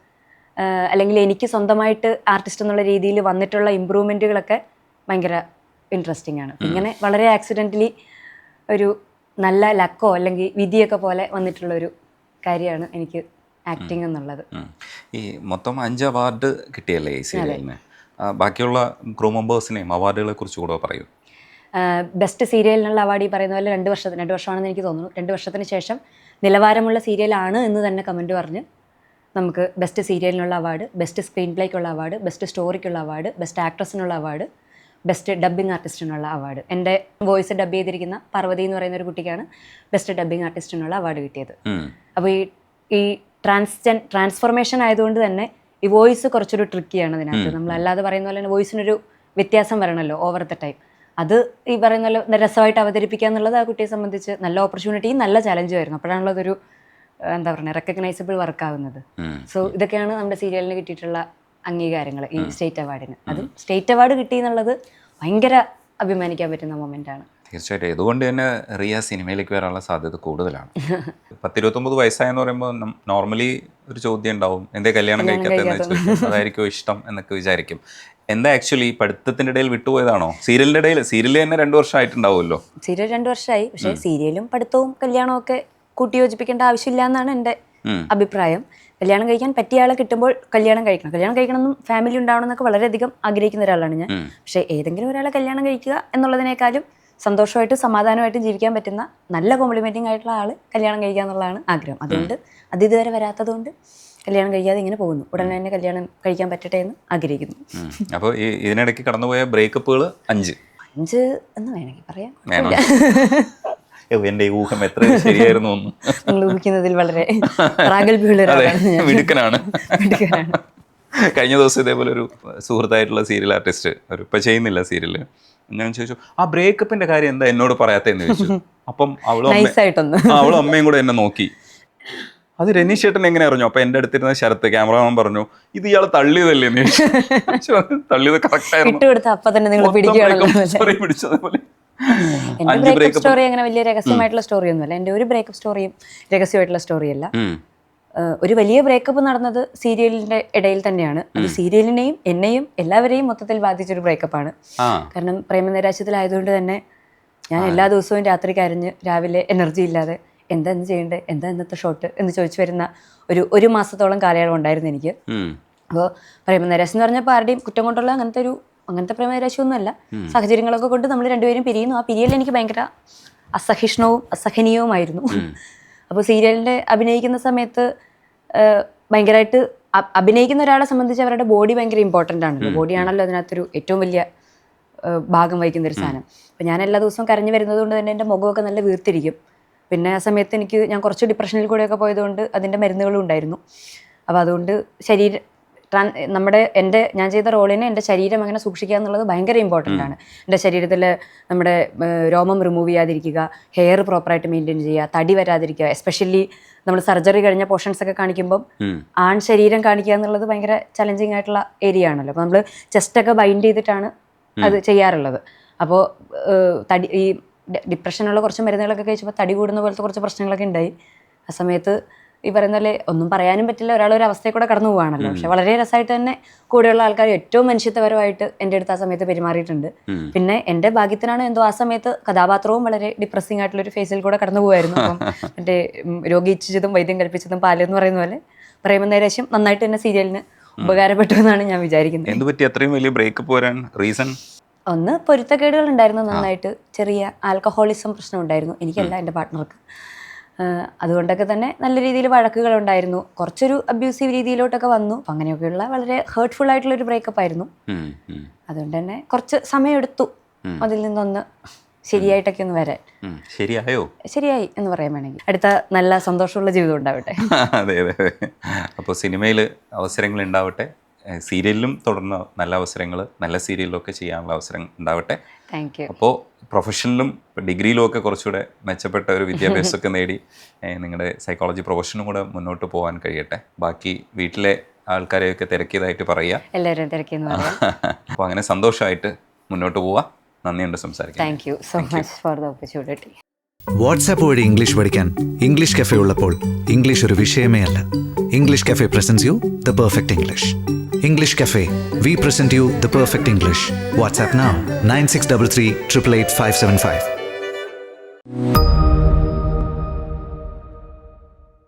അല്ലെങ്കിൽ എനിക്ക് സ്വന്തമായിട്ട് ആർട്ടിസ്റ്റ് എന്നുള്ള രീതിയിൽ വന്നിട്ടുള്ള ഇമ്പ്രൂവ്മെന്റുകളൊക്കെ ഭയങ്കര ഇൻട്രസ്റ്റിംഗ് ആണ്. ഇങ്ങനെ വളരെ ആക്സിഡന്റലി ഒരു നല്ല ലക്കോ അല്ലെങ്കിൽ വിധിയൊക്കെ പോലെ വന്നിട്ടുള്ള ഒരു കാര്യമാണ് എനിക്ക് ആക്ടിങ് എന്നുള്ളത്. ഈ മൊത്തം അഞ്ച് അവാർഡ് കിട്ടിയല്ലേ ഈ സീരിയലിന് ബാക്കിയുള്ള ക്രൂ മെമ്പേഴ്സിനെയും അവാർഡുകളെ കുറിച്ച് കൂടെ പറയൂ. ബെസ്റ്റ് സീരിയലിനുള്ള അവാർഡ് ഈ പറയുന്ന പോലെ രണ്ട് വർഷത്തിന് രണ്ട് വർഷമാണെന്ന് എനിക്ക് തോന്നുന്നു. രണ്ട് വർഷത്തിന് ശേഷം നിലവാരമുള്ള സീരിയലാണ് എന്ന് തന്നെ കമന്റ് പറഞ്ഞ് നമുക്ക് ബെസ്റ്റ് സീരിയലിനുള്ള അവാർഡ് ബെസ്റ്റ് സ്ക്രീൻ പ്ലേക്കുള്ള അവാർഡ് ബെസ്റ്റ് സ്റ്റോറിക്കുള്ള അവാർഡ് ബെസ്റ്റ് ആക്ട്രസിനുള്ള അവാർഡ് ബെസ്റ്റ് ഡബ്ബിംഗ് ആർട്ടിസ്റ്റിനുള്ള അവാർഡ് എന്റെ വോയിസ് ഡബ് ചെയ്തിരിക്കുന്ന പാർവതി എന്ന് പറയുന്ന ഒരു കുട്ടിക്കാണ് ബെസ്റ്റ് ഡബ്ബിംഗ് ആർട്ടിസ്റ്റിനുള്ള അവാർഡ് കിട്ടിയത്. അപ്പോൾ ഈ ഈ ട്രാൻസ്ജെൻ ട്രാൻസ്ഫോർമേഷൻ ആയതുകൊണ്ട് തന്നെ ഈ വോയിസ് കുറച്ചൊരു ട്രിക്കിയാണ് അതിനകത്ത് നമ്മൾ അല്ലാതെ പറയുന്ന പോലെ തന്നെ വോയിസിനൊരു വ്യത്യാസം വരണമല്ലോ ഓവർ ദ ടൈം അത് ഈ പറയുന്ന പോലെ രസമായിട്ട് അവതരിപ്പിക്കുക എന്നുള്ളത് ആ കുട്ടിയെ സംബന്ധിച്ച് നല്ല ഓപ്പർച്യൂണിറ്റിയും നല്ല ചലഞ്ചും ആയിരുന്നു. അപ്പോഴാണല്ലോ അതൊരു എന്താ പറയുക റെക്കഗ്നൈസബിൾ വർക്കാവുന്നത് ആവുന്നത്. സോ ഇതൊക്കെയാണ് നമ്മുടെ സീരിയലിന് കിട്ടിയിട്ടുള്ള അംഗീകാരങ്ങൾ ഈ സ്റ്റേറ്റ് അവാർഡിന് അതും സ്റ്റേറ്റ് അവാർഡ് കിട്ടി എന്നുള്ളത് ഭയങ്കര അഭിമാനിക്കാൻ പറ്റുന്ന മൊമെന്റ് ആണ്. തീർച്ചയായിട്ടും. ഇതുകൊണ്ട് തന്നെ റിയ സിനിമയിലേക്ക് വരാനുള്ള സാധ്യത കൂടുതലാണ്. പത്തിരുപത്തൊമ്പത് വയസ്സായെന്ന് പറയുമ്പോൾ നോർമലി ഒരു ചോദ്യം ഉണ്ടാവും. എന്തേ കല്യാണം കഴിക്കാത്തെന്ന് ചോദിക്കും. അതായിരിക്കും ഇഷ്ടം എന്നൊക്കെ വിചാരിക്കും. എന്താ ആക്ച്വലി പഠിത്തത്തിന്റെ ഇടയിൽ വിട്ടുപോയതാണോ? സീരിയലിന്റെ ഇടയിൽ സീരിയൽ തന്നെ രണ്ടു വർഷമായിട്ടുണ്ടാവുമല്ലോ? സീരിയൽ രണ്ടു വർഷമായി. പക്ഷേ സീരിയലും പഠിത്തവും കല്യാണവും ഒക്കെ കൂട്ടിയോജിപ്പിക്കേണ്ട ആവശ്യമില്ല എന്നാണ് എന്റെ അഭിപ്രായം. കല്യാണം കഴിക്കാൻ പറ്റിയ ആളെ കിട്ടുമ്പോൾ കല്യാണം കഴിക്കണം. കല്യാണം കഴിക്കണമെന്നും ഫാമിലി ഉണ്ടാവണം എന്നൊക്കെ വളരെയധികം ആഗ്രഹിക്കുന്ന ഒരാളാണ് ഞാൻ. പക്ഷേ ഏതെങ്കിലും ഒരാളെ കല്യാണം കഴിക്കുക എന്നുള്ളതിനേക്കാളും സന്തോഷമായിട്ട് സമാധാനമായിട്ട് ജീവിക്കാൻ പറ്റുന്ന നല്ല കോംപ്ലിമെന്റിംഗ് ആയിട്ടുള്ള ആൾ കല്യാണം കഴിക്കുക എന്നുള്ളതാണ് ആഗ്രഹം. അതുകൊണ്ട് അത് ഇതുവരെ വരാത്തതുകൊണ്ട് കല്യാണം കഴിക്കാതെ ഇങ്ങനെ പോകുന്നു. ഉടനെ തന്നെ കല്യാണം കഴിക്കാൻ പറ്റട്ടെ എന്ന് ആഗ്രഹിക്കുന്നു. അപ്പോൾ ഈ ഇതിനിടയ്ക്ക് കടന്നുപോയ ബ്രേക്കപ്പുകൾ അഞ്ച്. അഞ്ച് എന്ന് വേണമെങ്കിൽ പറയാം. എന്റെ ഊഹം എത്ര ശരിയായിരുന്നു ഒന്ന് നിങ്ങൾ ഊഹിക്കുന്നതിൽ വളരെ മിടുക്കനാണ്. മിടുക്കനാണ്. കഴിഞ്ഞ ദിവസം ഇതേപോലെ ഒരു സുഹൃത്തായിട്ടുള്ള സീരിയൽ ആർട്ടിസ്റ്റ് ഒരു ഇപ്പൊ ചെയ്യുന്നില്ല സീരിയൽ ഞാൻ ചോദിച്ചു ആ ബ്രേക്കപ്പിന്റെ കാര്യം എന്താ എന്നോട് പറയാത്തെന്ന് ചോദിച്ചു. അപ്പം അവളും അവളും അമ്മയും കൂടെ എന്നെ നോക്കി. അത് രനീഷ് ചേട്ടൻ എങ്ങനെ അറിഞ്ഞു? അപ്പൊ എന്റെ അടുത്തിരുന്ന ശരത്ത് ക്യാമറമാൻ പറഞ്ഞു ഇത് ഇയാൾ തള്ളിയതല്ലേ? തള്ളിയത് കറക്റ്റ് എന്റെ ബ്രേക്കപ്പ് സ്റ്റോറി അങ്ങനെ വലിയ രഹസ്യമായിട്ടുള്ള സ്റ്റോറിയൊന്നുമല്ല എന്റെ ഒരു ബ്രേക്കപ്പ് സ്റ്റോറിയും രഹസ്യമായിട്ടുള്ള സ്റ്റോറിയല്ല ഒരു വലിയ ബ്രേക്കപ്പ് നടന്നത് സീരിയലിന്റെ ഇടയിൽ തന്നെയാണ്. അത് സീരിയലിനെയും എന്നെയും എല്ലാവരെയും മൊത്തത്തിൽ ബാധിച്ചൊരു ബ്രേക്കപ്പാണ് കാരണം പ്രേമനിരാശത്തിലായതുകൊണ്ട് തന്നെ ഞാൻ എല്ലാ ദിവസവും രാത്രി കരഞ്ഞ് രാവിലെ എനർജി ഇല്ലാതെ എന്താ ഇന്ന് ചെയ്യേണ്ടത് എന്താ ഇന്നത്തെ ഷോട്ട് എന്ന് ചോദിച്ചു വരുന്ന ഒരു ഒരു മാസത്തോളം കാലയളവ് ഉണ്ടായിരുന്നു എനിക്ക്. അപ്പോൾ പ്രേമനിരാശ എന്ന് പറഞ്ഞപ്പോൾ ആരുടെയും കുറ്റം കൊണ്ടുള്ള അങ്ങനത്തെ ഒരു അങ്ങനത്തെ പ്രേമനിരാശയൊന്നുമല്ല സാഹചര്യങ്ങളൊക്കെ കൊണ്ട് നമ്മൾ രണ്ടുപേരും പിരിയുന്നു. ആ പിരിയൽ എനിക്ക് ഭയങ്കര അസഹിഷ്ണുവും അസഹനീയവുമായിരുന്നു. അപ്പോൾ സീരിയലിന്റെ അഭിനയിക്കുന്ന സമയത്ത് ഭയങ്കരമായിട്ട് അഭിനയിക്കുന്ന ഒരാളെ സംബന്ധിച്ച് അവരുടെ ബോഡി ഭയങ്കര ഇമ്പോർട്ടന്റ് ആണല്ലോ ബോഡിയാണല്ലോ അതിനകത്തൊരു ഏറ്റവും വലിയ ഭാഗം വഹിക്കുന്ന ഒരു സാധനം. അപ്പം ഞാൻ എല്ലാ ദിവസവും കരഞ്ഞു വരുന്നത് കൊണ്ട് തന്നെ എന്റെ മുഖമൊക്കെ നല്ല വീർത്തിരിക്കും. പിന്നെ ആ സമയത്ത് എനിക്ക് ഞാൻ കുറച്ച് ഡിപ്രഷനിൽ കൂടെയൊക്കെ പോയതുകൊണ്ട് അതിന്റെ മരുന്നുകളും ഉണ്ടായിരുന്നു. അപ്പോൾ അതുകൊണ്ട് ശരീര നമ്മുടെ എന്റെ ഞാൻ ചെയ്ത റോളിനെ എന്റെ ശരീരം അങ്ങനെ സൂക്ഷിക്കുക എന്നുള്ളത് ഭയങ്കര ഇമ്പോർട്ടന്റ് ആണ്. എന്റെ ശരീരത്തിൽ നമ്മുടെ രോമം റിമൂവ് ചെയ്യാതിരിക്കുക ഹെയർ പ്രോപ്പറായിട്ട് മെയിന്റെയിൻ ചെയ്യുക തടി വരാതിരിക്കുക എസ്പെഷ്യലി നമ്മൾ സർജറി കഴിഞ്ഞ പോർഷൻസ് ഒക്കെ കാണിക്കുമ്പം. ആൺ ശരീരം കാണിക്കുക എന്നുള്ളത് ഭയങ്കര ചലഞ്ചിങ് ആയിട്ടുള്ള ഏരിയ ആണല്ലോ. അപ്പോൾ നമ്മൾ ചെസ്റ്റൊക്കെ ബൈൻഡ് ചെയ്തിട്ടാണ് അത് ചെയ്യാറുള്ളത്. അപ്പോൾ തടി ഈ ഡിപ്രഷനുള്ള കുറച്ച് മരുന്നുകളൊക്കെ കഴിച്ചപ്പോൾ തടി കൂടുന്ന പോലത്തെ കുറച്ച് പ്രശ്നങ്ങളൊക്കെ ഉണ്ടായി. ആ സമയത്ത് ഈ പറയുന്ന പോലെ ഒന്നും പറയാനും പറ്റില്ല. ഒരാൾ ഒരു അവസ്ഥയിൽ കൂടെ കടന്നു പോവാണല്ലോ പക്ഷെ വളരെ രസമായിട്ട് തന്നെ കൂടെയുള്ള ആൾക്കാർ ഏറ്റവും മനുഷ്യത്വപരമായിട്ട് എന്റെ അടുത്ത് ആ സമയത്ത് പെരുമാറിയിട്ടുണ്ട്. പിന്നെ എന്റെ ഭാഗ്യത്തിനാണ് എന്തോ ആ സമയത്ത് കഥാപാത്രവും വളരെ ഡിപ്രസിംഗ് ആയിട്ടുള്ള ഒരു ഫേസിൽ കൂടെ കടന്നു പോകുമായിരുന്നു അപ്പം എന്റെ രോഗി ഇച്ഛിച്ചതും വൈദ്യം കൽപ്പിച്ചതും പാൽ എന്ന് പറയുന്ന പോലെ പ്രേമനൈരാശ്യം നന്നായിട്ട് തന്നെ സീരിയലിന് ഉപകാരപ്പെട്ടു എന്നാണ് ഞാൻ വിചാരിക്കുന്നത്. എന്ത് പറ്റി? അത്രയും വലിയ ബ്രേക്കപ്പ് വരാൻ റീസൺ ഒന്ന് പൊരുത്തക്കേടുകൾ ഉണ്ടായിരുന്നു നന്നായിട്ട്. ചെറിയ ആൽക്കഹോളിസം പ്രശ്നം ഉണ്ടായിരുന്നു. എനിക്കല്ല എന്റെ പാർട്ട്ണർക്ക് അതുകൊണ്ടൊക്കെ തന്നെ നല്ല രീതിയിൽ വഴക്കുകൾ ഉണ്ടായിരുന്നു കുറച്ചൊരു അബ്യൂസീവ് രീതിയിലോട്ടൊക്കെ വന്നു. അപ്പം അങ്ങനെയൊക്കെയുള്ള വളരെ ഹേർട്ട്ഫുൾ ആയിട്ടുള്ള ഒരു ബ്രേക്കപ്പ് ആയിരുന്നു അതുകൊണ്ട് തന്നെ കുറച്ച് സമയമെടുത്തു. അതിൽ നിന്നൊന്ന് ശരിയായിട്ടൊക്കെ ഒന്ന് വരാൻ. ശരിയായോ? ശരിയായി എന്ന് പറയാൻ വേണമെങ്കിൽ. അടുത്ത നല്ല സന്തോഷമുള്ള ജീവിതം ഉണ്ടാവട്ടെ. അതെ അതെ അപ്പോൾ സിനിമയിൽ അവസരങ്ങൾ ഉണ്ടാവട്ടെ. സീരിയലിലും തുടർന്ന് നല്ല അവസരങ്ങൾ നല്ല സീരിയലൊക്കെ ഒക്കെ ചെയ്യാനുള്ള അവസരം ഉണ്ടാവട്ടെ. താങ്ക് യു അപ്പോൾ പ്രൊഫഷനിലും ഡിഗ്രിയിലും ഒക്കെ കുറച്ചുകൂടെ മെച്ചപ്പെട്ട ഒരു വിദ്യാഭ്യാസമൊക്കെ നേടി നിങ്ങളുടെ സൈക്കോളജി പ്രൊഫഷനും കൂടെ മുന്നോട്ട് പോകാൻ കഴിയട്ടെ. ബാക്കി വീട്ടിലെ ആൾക്കാരെയൊക്കെ തിരക്കിയതായിട്ട് പറയുക. എല്ലാവരും തിരക്കിയെന്ന് പറയാം. അപ്പോൾ അങ്ങനെ സന്തോഷമായിട്ട് മുന്നോട്ട് പോവാ. നന്ദിയുണ്ട് സംസാരിക്കാൻ. Thank you so much for the opportunity WhatsApp വഴി ഇംഗ്ലീഷ് പഠിക്കാൻ ഇംഗ്ലീഷ് കഫേ ഉള്ളപ്പോൾ ഇംഗ്ലീഷ് ഒരു വിഷയമേ അല്ല. English cafe presents you the perfect English English Cafe. We present you the perfect English. WhatsApp now 9633 888 575.